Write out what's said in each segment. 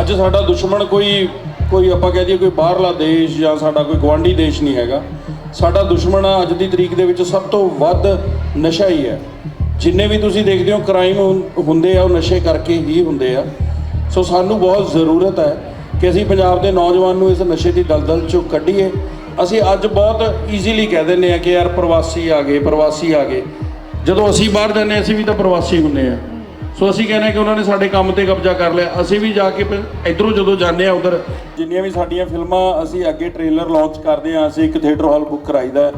ਅੱਜ ਸਾਡਾ ਦੁਸ਼ਮਣ ਕੋਈ ਕੋਈ ਆਪਾਂ ਕਹਿ ਦਈਏ ਕੋਈ ਬਾਹਰਲਾ ਦੇਸ਼ ਜਾਂ ਸਾਡਾ ਕੋਈ ਗਵਾਂਢੀ ਦੇਸ਼ ਨਹੀਂ ਹੈਗਾ। ਸਾਡਾ ਦੁਸ਼ਮਣ ਅੱਜ ਦੀ ਤਰੀਕ ਦੇ ਵਿੱਚ ਸਭ ਤੋਂ ਵੱਧ ਨਸ਼ਾ ਹੀ ਹੈ। ਜਿੰਨੇ ਵੀ ਤੁਸੀਂ ਦੇਖਦੇ ਹੋ ਕ੍ਰਾਈਮ ਹੁੰਦੇ ਆ ਉਹ ਨਸ਼ੇ ਕਰਕੇ ਹੀ ਹੁੰਦੇ ਆ। ਸੋ ਸਾਨੂੰ ਬਹੁਤ ਜ਼ਰੂਰਤ ਹੈ ਕਿ ਅਸੀਂ ਪੰਜਾਬ ਦੇ ਨੌਜਵਾਨ ਨੂੰ ਇਸ ਨਸ਼ੇ ਦੀ ਦਲਦਲ ਚੋਂ ਕੱਢੀਏ। ਅਸੀਂ ਅੱਜ ਬਹੁਤ ਈਜ਼ੀਲੀ ਕਹਿ ਦਿੰਦੇ ਆ ਕਿ ਯਾਰ ਪ੍ਰਵਾਸੀ ਆ ਗਏ ਪ੍ਰਵਾਸੀ ਆ ਗਏ। ਜਦੋਂ ਅਸੀਂ ਬਾਹਰ ਜਾਂਦੇ ਹਾਂ, ਅਸੀਂ ਵੀ ਤਾਂ ਪ੍ਰਵਾਸੀ ਹੁੰਦੇ ਆ ਸੋ ਅਸੀਂ ਕਹਿੰਦੇ ਹਾਂ ਕਿ ਉਹਨਾਂ ਨੇ ਸਾਡੇ ਕੰਮ ਤੇ ਕਬਜ਼ਾ ਕਰ ਲਿਆ। ਅਸੀਂ ਵੀ ਜਾ ਕੇ ਫਿਰ ਇੱਧਰੋਂ ਜਦੋਂ ਜਾਂਦੇ ਆ ਉਧਰ, ਜਿੰਨੀਆਂ ਵੀ ਸਾਡੀਆਂ ਫਿਲਮਾਂ ਅਸੀਂ ਅੱਗੇ ਟ੍ਰੇਲਰ ਲਾਂਚ ਕਰਦੇ ਆ, ਅਸੀਂ ਇੱਕ ਥੀਏਟਰ ਹਾਲ ਬੁੱਕ ਕਰਾਈਦਾ ਹੈ।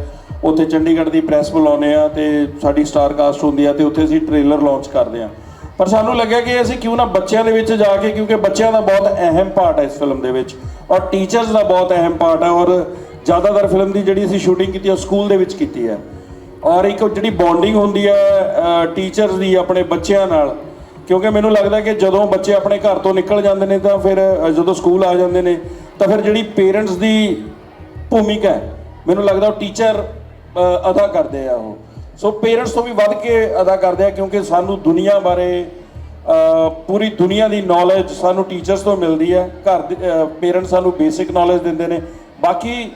ਉੱਥੇ ਚੰਡੀਗੜ੍ਹ ਦੀ ਪ੍ਰੈਸ ਬੁਲਾਉਂਦੇ ਆ ਤੇ ਸਾਡੀ ਸਟਾਰ ਕਾਸਟ ਹੁੰਦੀ ਆ ਤੇ ਉੱਥੇ ਅਸੀਂ ਟ੍ਰੇਲਰ ਲਾਂਚ ਕਰਦੇ ਆ। ਪਰ ਸਾਨੂੰ ਲੱਗਿਆ ਕਿ ਅਸੀਂ ਕਿਉਂ ਨਾ ਬੱਚਿਆਂ ਦੇ ਵਿੱਚ ਜਾ ਕੇ, ਕਿਉਂਕਿ ਬੱਚਿਆਂ ਦਾ ਬਹੁਤ ਅਹਿਮ ਪਾਰਟ ਹੈ ਇਸ ਫਿਲਮ ਦੇ ਵਿੱਚ ਔਰ ਟੀਚਰਸ ਦਾ ਬਹੁਤ ਅਹਿਮ ਪਾਰਟ ਹੈ ਔਰ ਜ਼ਿਆਦਾਤਰ ਫਿਲਮ ਦੀ ਜਿਹੜੀ ਅਸੀਂ ਸ਼ੂਟਿੰਗ ਕੀਤੀ ਉਹ ਸਕੂਲ ਦੇ ਵਿੱਚ ਕੀਤੀ ਹੈ ਔਰ ਇੱਕ ਜਿਹੜੀ ਬੌਂਡਿੰਗ ਹੁੰਦੀ ਹੈ ਟੀਚਰਸ ਦੀ ਆਪਣੇ ਬੱਚਿਆਂ ਨਾਲ ਕਿਉਂਕਿ ਮੈਨੂੰ ਲੱਗਦਾ ਕਿ ਜਦੋਂ ਬੱਚੇ ਆਪਣੇ ਘਰ ਤੋਂ ਨਿਕਲ ਜਾਂਦੇ ਨੇ ਤਾਂ ਫਿਰ ਜਦੋਂ ਸਕੂਲ ਆ ਜਾਂਦੇ ਨੇ, ਤਾਂ ਫਿਰ ਜਿਹੜੀ ਪੇਰੈਂਟਸ ਦੀ ਭੂਮਿਕਾ ਹੈ, ਮੈਨੂੰ ਲੱਗਦਾ ਉਹ ਟੀਚਰ ਅਦਾ ਕਰਦੇ ਆ ਉਹ। ਸੋ ਪੇਰੈਂਟਸ ਤੋਂ ਵੀ ਵੱਧ ਕੇ ਅਦਾ ਕਰਦੇ ਆ ਕਿਉਂਕਿ ਸਾਨੂੰ ਦੁਨੀਆ ਬਾਰੇ ਪੂਰੀ ਦੁਨੀਆ ਦੀ ਨੌਲੇਜ ਸਾਨੂੰ ਟੀਚਰਸ ਤੋਂ ਮਿਲਦੀ ਹੈ। ਘਰ ਦੇ ਪੇਰੈਂਟਸ ਸਾਨੂੰ ਬੇਸਿਕ ਨੌਲੇਜ ਦਿੰਦੇ ਨੇ। ਬਾਕੀ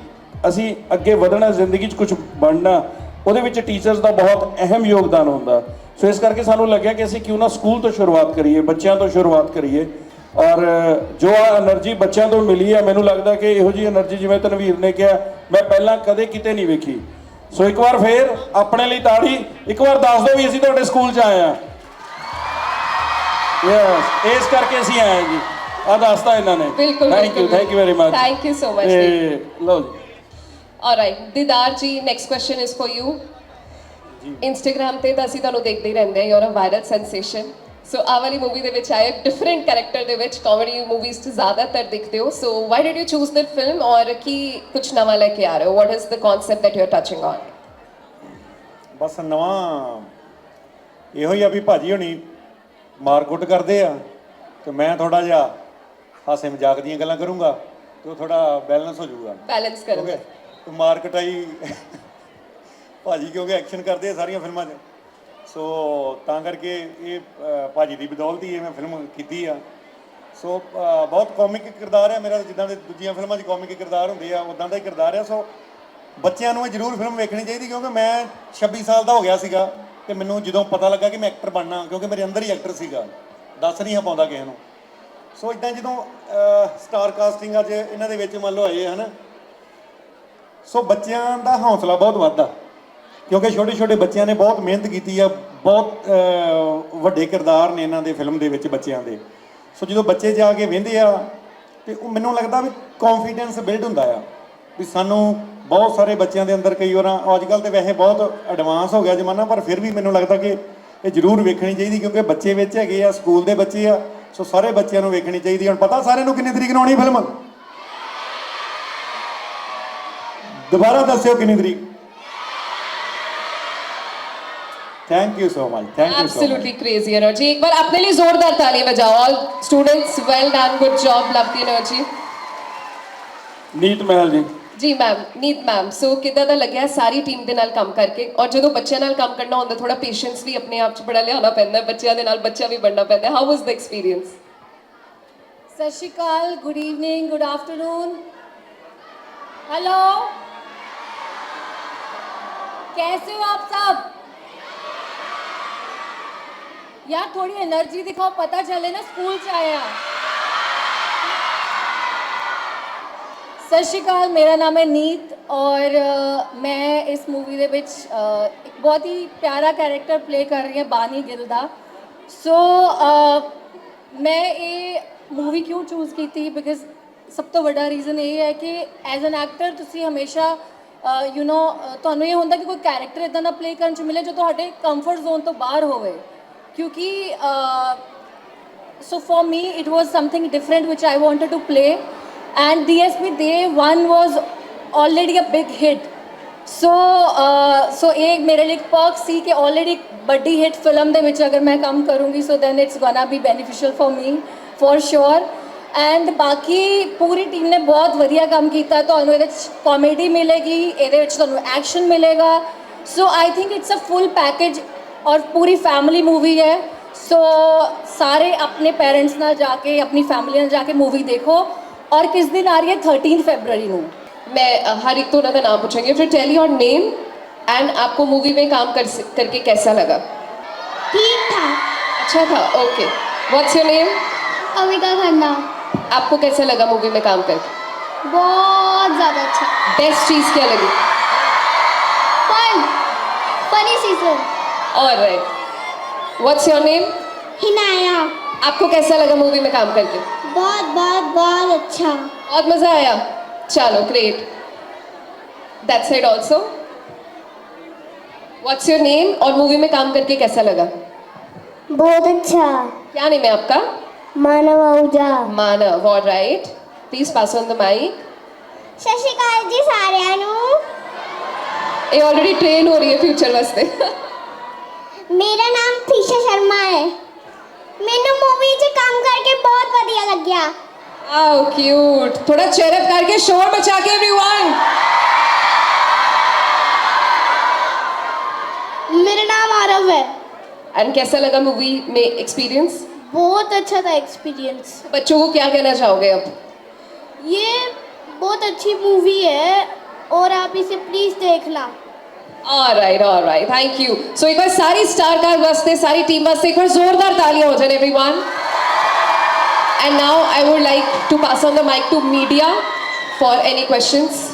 ਅਸੀਂ ਅੱਗੇ ਵਧਣਾ, ਜ਼ਿੰਦਗੀ 'ਚ ਕੁਝ ਬਣਨਾ, ਉਹਦੇ ਵਿੱਚ ਟੀਚਰਸ ਦਾ ਬਹੁਤ ਅਹਿਮ ਯੋਗਦਾਨ ਹੁੰਦਾ। ਸੋ ਇਸ ਕਰਕੇ ਸਾਨੂੰ ਲੱਗਿਆ ਕਿ ਅਸੀਂ ਕਿਉਂ ਨਾ ਸਕੂਲ ਤੋਂ ਸ਼ੁਰੂਆਤ ਕਰੀਏ ਬੱਚਿਆਂ ਤੋਂ ਸ਼ੁਰੂਆਤ ਕਰੀਏ। ਔਰ ਜੋ ਆ એનર્ਜੀ ਬੱਚਿਆਂ ਤੋਂ ਮਿਲੀ ਆ ਮੈਨੂੰ ਲੱਗਦਾ ਕਿ ਇਹੋ ਜੀ એનર્ਜੀ ਜਿਵੇਂ ਤਨਵੀਰ ਨੇ ਕਿਹਾ ਮੈਂ ਪਹਿਲਾਂ ਕਦੇ ਕਿਤੇ ਨਹੀਂ ਵੇਖੀ। ਸੋ ਇੱਕ ਵਾਰ ਫੇਰ ਆਪਣੇ ਲਈ ਤਾੜੀ ਇੱਕ ਵਾਰ ਦੱਸ ਦਿਓ ਵੀ ਅਸੀਂ ਤੁਹਾਡੇ ਸਕੂਲ 'ਚ ਆਏ ਆ। ਯੈਸ ਇਸ ਕਰਕੇ ਅਸੀਂ ਆਏ ਜੀ। ਆ ਦੱਸਦਾ ਇਹਨਾਂ ਨੇ। Thank you thank you very much thank you so much ਲਓ ਜੀ। Alright Didar ji next question is for you Instagram ਤੇ ਤਾਂ ਅਸੀਂ ਤੁਹਾਨੂੰ ਦੇਖਦੇ ਹੀ ਰਹਿੰਦੇ ਹਾਂ you are a viral sensation so ਆ ਵਾਲੀ ਮੂਵੀ ਦੇ ਵਿੱਚ ਆਏ ਡਿਫਰੈਂਟ ਕੈਰੈਕਟਰ ਦੇ ਵਿੱਚ ਕਾਮੇਡੀ ਮੂਵੀਜ਼ ਚ ਜ਼ਿਆਦਾਤਰ ਦਿਖਦੇ ਹੋ। So why did you choose that film ਔਰ ਕੀ ਕੁਝ ਨਵਾਂ ਲੈ ਕੇ ਆ ਰਹੇ ਹੋ? What is the concept that you are touching on ਬਸ ਨਵਾਂ ਇਹੋ ਹੀ ਆ ਵੀ ਭਾਜੀ ਹੁਣੀ ਮਾਰਕੁੱਟ ਕਰਦੇ ਆ ਤੇ ਮੈਂ ਥੋੜਾ ਜਿਹਾ ਹਾਸੇ ਮਜ਼ਾਕ ਦੀਆਂ ਗੱਲਾਂ ਕਰੂੰਗਾ ਤੇ ਉਹ ਥੋੜਾ ਬੈਲੈਂਸ ਹੋ ਜਾਊਗਾ। ਬੈਲੈਂਸ ਕਰੋਗੇ। ਤੇ ਮਾਰਕਟ ਆਈ ਭਾਜੀ ਕਿਉਂਕਿ ਐਕਸ਼ਨ ਕਰਦੇ ਆ ਸਾਰੀਆਂ ਫਿਲਮਾਂ 'ਚ। ਸੋ ਤਾਂ ਕਰਕੇ ਇਹ ਅ, ਭਾਜੀ ਦੀ ਬਦੌਲਤ ਹੀ ਇਹ ਮੈਂ ਫਿਲਮ ਕੀਤੀ ਆ। ਸੋ ਅ, ਬਹੁਤ ਕਾਮਿਕ ਕਿਰਦਾਰ ਹੈ ਮੇਰਾ ਜਿੱਦਾਂ ਦੇ ਦੂਜੀਆਂ ਫਿਲਮਾਂ 'ਚ ਕਾਮਿਕ ਕਿਰਦਾਰ ਹੁੰਦੇ ਆ ਉਦਾਂ ਦਾ ਹੀ ਕਿਰਦਾਰ ਆ। ਸੋ ਬੱਚਿਆਂ ਨੂੰ ਇਹ ਜ਼ਰੂਰ ਫਿਲਮ ਵੇਖਣੀ ਚਾਹੀਦੀ ਕਿਉਂਕਿ ਮੈਂ 26 ਸਾਲ ਦਾ ਹੋ ਗਿਆ ਸੀਗਾ ਤੇ ਮੈਨੂੰ ਜਦੋਂ ਪਤਾ ਲੱਗਾ ਕਿ ਮੈਂ ਐਕਟਰ ਬਣਨਾ ਕਿਉਂਕਿ ਮੇਰੇ ਅੰਦਰ ਹੀ ਐਕਟਰ ਸੀਗਾ। ਦੱਸ ਨਹੀਂ ਹਾਂ ਪਾਉਂਦਾ ਕਿਸੇ ਨੂੰ। ਸੋ ਇਦਾਂ ਜਦੋਂ ਸਟਾਰ ਕਾਸਟਿੰਗ ਅੱਜ ਇਹਨਾਂ ਦੇ ਵਿੱਚ ਮੰਨ ਲਓ ਆਏ ਹਨ। ਸੋ ਬੱਚਿਆਂ ਦਾ ਹੌਸਲਾ ਬਹੁਤ ਵੱਧਦਾ। ਕਿਉਂਕਿ ਛੋਟੇ ਛੋਟੇ ਬੱਚਿਆਂ ਨੇ ਬਹੁਤ ਮਿਹਨਤ ਕੀਤੀ ਆ, ਬਹੁਤ ਵੱਡੇ ਕਿਰਦਾਰ ਨੇ ਇਹਨਾਂ ਦੇ ਫਿਲਮ ਦੇ ਵਿੱਚ ਬੱਚਿਆਂ ਦੇ। ਸੋ ਜਦੋਂ ਬੱਚੇ ਜਾ ਕੇ ਵਹਿੰਦੇ ਆ, ਤੇ ਉਹ ਮੈਨੂੰ ਲੱਗਦਾ ਵੀ ਕੌਨਫੀਡੈਂਸ ਬਿਲਡ ਹੁੰਦਾ ਆ ਵੀ ਸਾਨੂੰ ਬਹੁਤ ਸਾਰੇ ਬੱਚਿਆਂ ਦੇ ਅੰਦਰ ਕਈ ਵਾਰਾਂ ਅੱਜ ਕੱਲ ਤੇ ਵੈਸੇ ਬਹੁਤ ਐਡਵਾਂਸ ਹੋ ਗਿਆ ਜ਼ਮਾਨਾ, ਪਰ ਫਿਰ ਵੀ ਮੈਨੂੰ ਲੱਗਦਾ ਕਿ ਇਹ ਜ਼ਰੂਰ ਵੇਖਣੀ ਚਾਹੀਦੀ ਕਿਉਂਕਿ ਬੱਚੇ ਵਿੱਚ ਹੈਗੇ ਆ, ਸਕੂਲ ਦੇ ਬੱਚੇ ਆ, ਸੋ ਸਾਰੇ ਬੱਚਿਆਂ ਨੂੰ ਵੇਖਣੀ ਚਾਹੀਦੀ ਹੁਣ ਪਤਾ ਸਾਰਿਆਂ ਨੂੰ ਕਿੰਨੀ ਤਰੀਕ ਨੂੰ ਆਉਣੀ ਫਿਲਮ? ਦੁਬਾਰਾ ਦੱਸਿਓ ਕਿੰਨੀ ਤਰੀਕ। thank you so much thank you so much absolutely crazy energy एक बार अपने लिए जोरदार तालियां बजाओ all students well done good job love the energy Neet Mahal ji ਜੀ ਮੈਮ ਨੀਤ ਮੈਮ ਸੋ ਕਿੱਦਾਂ ਦਾ ਲੱਗਿਆ ਸਾਰੀ ਟੀਮ ਦੇ ਨਾਲ ਕੰਮ ਕਰਕੇ ਔਰ ਜਦੋਂ ਬੱਚਿਆਂ ਨਾਲ ਕੰਮ ਕਰਨਾ ਹੁੰਦਾ ਥੋੜਾ ਪੇਸ਼ੈਂਸ ਵੀ ਆਪਣੇ ਆਪ 'ਚ ਬੜਾ ਲਿਆਉਣਾ ਪੈਂਦਾ ਹੈ ਬੱਚਿਆਂ ਦੇ ਨਾਲ ਬੱਚਾ ਵੀ ਬਣਨਾ ਪੈਂਦਾ ਹਾਊ ਵਾਸ ਦ ਐਕਸਪੀਰੀਅੰਸ ਸਤਿ ਸ਼੍ਰੀ ਅਕਾਲ good evening good afternoon hello कैसे हो आप सब यार थोड़ी एनर्जी दिखाओ पता चले ना स्कूल से आया ਸਤਿ ਸ਼੍ਰੀ ਅਕਾਲ ਮੇਰਾ ਨਾਮ ਹੈ ਨੀਤ ਔਰ ਅ, ਮੈਂ ਇਸ ਮੂਵੀ ਦੇ ਵਿੱਚ ਅ, ਇੱਕ ਬਹੁਤ ਹੀ ਪਿਆਰਾ ਕੈਰੈਕਟਰ ਪਲੇ ਕਰ ਰਹੀ ਹਾਂ ਬਾਨੀ ਗਿੱਲ ਦਾ ਸੋ ਮੈਂ ਇਹ ਮੂਵੀ ਕਿਉਂ ਚੂਜ਼ ਕੀਤੀ ਬਿਕਾਜ਼ ਸਭ ਤੋਂ ਵੱਡਾ ਰੀਜ਼ਨ ਇਹ ਹੈ ਕਿ ਐਜ਼ ਐਨ ਐਕਟਰ ਤੁਸੀਂ ਹਮੇਸ਼ਾ ਯੂ نو ਤੁਹਾਨੂੰ ਇਹ ਹੁੰਦਾ ਕਿ ਕੋਈ ਕੈਰੈਕਟਰ ਇਦਾਂ ਦਾ ਪਲੇ ਕਰਨ ਚ ਮਿਲੇ ਜੋ ਤੁਹਾਡੇ ਕੰਫਰਟ ਜ਼ੋਨ ਤੋਂ ਬਾਹਰ ਹੋਵੇ क्योंकि so for me it was something different which I want to play and D S P the one was already a big hit so so एक मेरे लिए पर्क सी कि ऑलरेडी बड़ी हिट फ़िल्म के अगर मैं कम करूँगी so then it's wanna be beneficial for me for sure and बाकी पूरी टीम ने बहुत वजिया काम किया तो कॉमेडी मिलेगी एक्शन मिलेगा. So I think it's a full package ਔਰ ਪੂਰੀ ਫੈਮਿਲੀ ਮੂਵੀ ਹੈ ਸੋ ਸਾਰੇ ਆਪਣੇ ਪੇਰੈਂਟਸ ਨਾਲ ਜਾ ਕੇ ਆਪਣੀ ਫੈਮਿਲੀ ਨਾਲ ਜਾ ਕੇ ਮੂਵੀ ਦੇਖੋ ਔਰ ਕਿਸ ਦਿਨ ਆ ਰਹੀ ਹੈ 13 फरवरी ਨੂੰ मैं अ, हर एक तो उन्होंने नाम पूछेंगे फिर टेल योर नेम एंड आपको मूवी में काम कर करके कैसा लगा ठीक था अच्छा था okay what's your name Avika Khanna आपको कैसा लगा मूवी में काम करके बहुत ज़्यादा अच्छा बेस्ट चीज़ क्या लगी फन फनी सीजन और व्हाट्स योर नेम हिनाया। आपको कैसा लगा मूवी में काम करके? बहुत बहुत बहुत अच्छा। बहुत मज़ा आया। चलो great that side also what's your name और मूवी में काम करके कैसा लगा? बहुत अच्छा। क्या नेम है आपका? Manav Ahuja. Manav all right please pass on the mic Shashikant ji सारे ये ऑलरेडी ट्रेन हो रही है फ्यूचर वास्ते। ਮੇਰਾ ਨਾਮ ਥੀਸ਼ਾ ਸ਼ਰਮਾ ਹੈ ਮੈਨੂੰ ਮੂਵੀ 'ਚ ਕੰਮ ਕਰਕੇ ਬਹੁਤ ਵਧੀਆ ਲੱਗਿਆ आओ क्यूट थोड़ा चेयर करके शोर मचा के एवरीवन मेरा नाम आरव है एंड कैसा लगा मूवी में एक्सपीरियंस बहुत अच्छा था एक्सपीरियंस बच्चों को क्या कहना चाहोगे अब ये बहुत अच्छी मूवी है और आप इसे प्लीज़ देखना alright alright thank you so एक बार सारी स्टार कास्ट वास्ते सारी टीम वास्ते एक बार जोरदार तालियां हो जाए everyone and now I would like to pass on the mic to media for any questions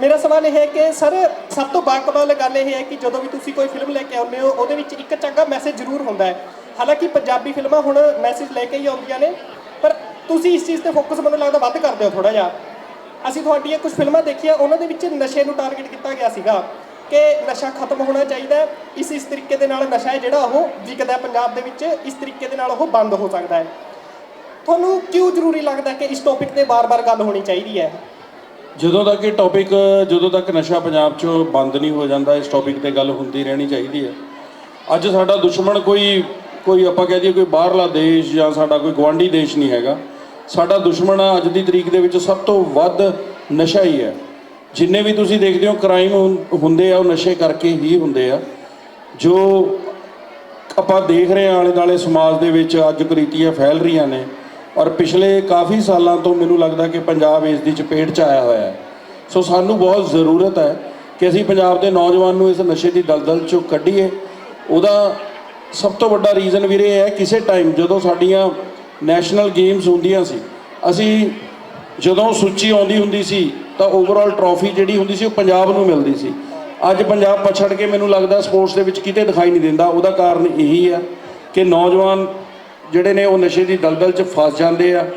ਮੇਰਾ ਸਵਾਲ ਇਹ ਹੈ ਕਿ ਸਰ ਸਭ ਤੋਂ ਬਾਕਮਾਲ ਗੱਲ ਇਹ ਹੈ ਕਿ ਜਦੋਂ ਵੀ ਤੁਸੀਂ ਕੋਈ ਫਿਲਮ ਲੈ ਕੇ ਆਉਂਦੇ ਹੋ ਉਹਦੇ ਵਿੱਚ ਇੱਕ ਚੰਗਾ ਮੈਸੇਜ ਜ਼ਰੂਰ ਹੁੰਦਾ ਹੈ ਹਾਲਾਂਕਿ ਪੰਜਾਬੀ ਫਿਲਮਾਂ ਹੁਣ ਮੈਸੇਜ ਲੈ ਕੇ ਹੀ ਆਉਂਦੀਆਂ ਨੇ ਪਰ ਤੁਸੀਂ ਇਸ ਚੀਜ਼ ਤੇ ਫੋਕਸ ਮੈਨੂੰ ਲੱਗਦਾ ਵੱਧ ਕਰਦੇ ਹੋ ਥੋੜਾ ਜਿਹਾ ਅਸੀਂ ਤੁਹਾਡੀਆਂ ਕੁਝ ਫਿਲਮਾਂ ਦੇਖੀਆਂ ਉਹਨਾਂ ਦੇ ਵਿੱਚ ਨਸ਼ੇ ਨੂੰ ਟਾਰਗੇਟ ਕੀਤਾ ਗਿਆ ਸੀਗਾ ਕਿ ਨਸ਼ਾ ਖਤਮ ਹੋਣਾ ਚਾਹੀਦਾ ਹੈ। ਇਸ ਇਸ ਤਰੀਕੇ ਦੇ ਨਾਲ ਨਸ਼ਾ ਹੈ ਜਿਹੜਾ ਉਹ ਵਿਕਦਾ ਹੈ ਪੰਜਾਬ ਦੇ ਵਿੱਚ। ਇਸ ਤਰੀਕੇ ਦੇ ਨਾਲ ਉਹ ਬੰਦ ਹੋ ਸਕਦਾ ਹੈ। ਤੁਹਾਨੂੰ ਕਿਉਂ ਜ਼ਰੂਰੀ ਲੱਗਦਾ ਕਿ ਇਸ ਟੌਪਿਕ ਤੇ ਬਾਰ-ਬਾਰ ਗੱਲ ਹੋਣੀ ਚਾਹੀਦੀ ਹੈ? ਜਦੋਂ ਤੱਕ ਇਹ ਟੌਪਿਕ ਜਦੋਂ ਤੱਕ ਨਸ਼ਾ ਪੰਜਾਬ 'ਚੋਂ ਬੰਦ ਨਹੀਂ ਹੋ ਜਾਂਦਾ, ਇਸ ਟੌਪਿਕ ਤੇ ਗੱਲ ਹੁੰਦੀ ਰਹਿਣੀ ਚਾਹੀਦੀ ਹੈ। ਅੱਜ ਸਾਡਾ ਦੁਸ਼ਮਣ ਕੋਈ ਕੋਈ ਆਪਾਂ ਕਹਿ ਦਈਏ ਕੋਈ ਬਾਹਰਲਾ ਦੇਸ਼ ਜਾਂ ਸਾਡਾ ਕੋਈ ਗਵਾਂਢੀ ਦੇਸ਼ ਨਹੀਂ ਹੈਗਾ। ਸਾਡਾ ਦੁਸ਼ਮਣ ਅੱਜ ਦੀ ਤਰੀਕ ਦੇ ਵਿੱਚ ਸਭ ਤੋਂ ਵੱਧ ਨਸ਼ਾ ਹੀ ਹੈ। ਜਿੰਨੇ ਵੀ ਤੁਸੀਂ ਦੇਖਦੇ ਹੋ ਕ੍ਰਾਈਮ ਹੁੰਦੇ ਆ, ਉਹ ਨਸ਼ੇ ਕਰਕੇ ਹੀ ਹੁੰਦੇ ਆ। ਜੋ ਆਪਾਂ ਦੇਖ ਰਹੇ ਹਾਂ ਆਲੇ ਦਾਲੇ ਸਮਾਜ ਦੇ ਵਿੱਚ ਅੱਜ ਕੁਰੀਤੀਆਂ ਫੈਲ ਰਹੀਆਂ ਨੇ ਔਰ ਪਿਛਲੇ ਕਾਫੀ ਸਾਲਾਂ ਤੋਂ ਮੈਨੂੰ ਲੱਗਦਾ ਕਿ ਪੰਜਾਬ ਇਸ ਦੀ ਚਪੇਟ 'ਚ ਆਇਆ ਹੋਇਆ ਹੈ। ਸੋ ਸਾਨੂੰ ਬਹੁਤ ਜ਼ਰੂਰਤ ਹੈ ਕਿ ਅਸੀਂ ਪੰਜਾਬ ਦੇ ਨੌਜਵਾਨ ਨੂੰ ਇਸ ਨਸ਼ੇ ਦੀ ਦਲਦਲ 'ਚੋਂ ਕੱਢੀਏ। ਉਹਦਾ ਸਭ ਤੋਂ ਵੱਡਾ ਰੀਜ਼ਨ ਵੀਰੇ ਇਹ ਹੈ, ਕਿਸੇ ਟਾਈਮ ਜਦੋਂ ਸਾਡੀਆਂ ਨੈਸ਼ਨਲ ਗੇਮਸ ਹੁੰਦੀਆਂ ਸੀ, ਅਸੀਂ ਜਦੋਂ ਸੂਚੀ ਆਉਂਦੀ ਹੁੰਦੀ ਸੀ ਤਾਂ ਓਵਰਆਲ ਟਰੋਫੀ ਜਿਹੜੀ ਹੁੰਦੀ ਸੀ ਉਹ ਪੰਜਾਬ ਨੂੰ ਮਿਲਦੀ ਸੀ। ਅੱਜ ਪੰਜਾਬ ਪਛੜ ਕੇ ਮੈਨੂੰ ਲੱਗਦਾ ਸਪੋਰਟਸ ਦੇ ਵਿੱਚ ਕਿਤੇ ਦਿਖਾਈ ਨਹੀਂ ਦਿੰਦਾ। ਉਹਦਾ ਕਾਰਨ ਇਹੀ ਆ ਕਿ ਨੌਜਵਾਨ ਜਿਹੜੇ ਨੇ ਉਹ ਨਸ਼ੇ ਦੀ ਦਲਦਲ 'ਚ ਫਸ ਜਾਂਦੇ ਆ।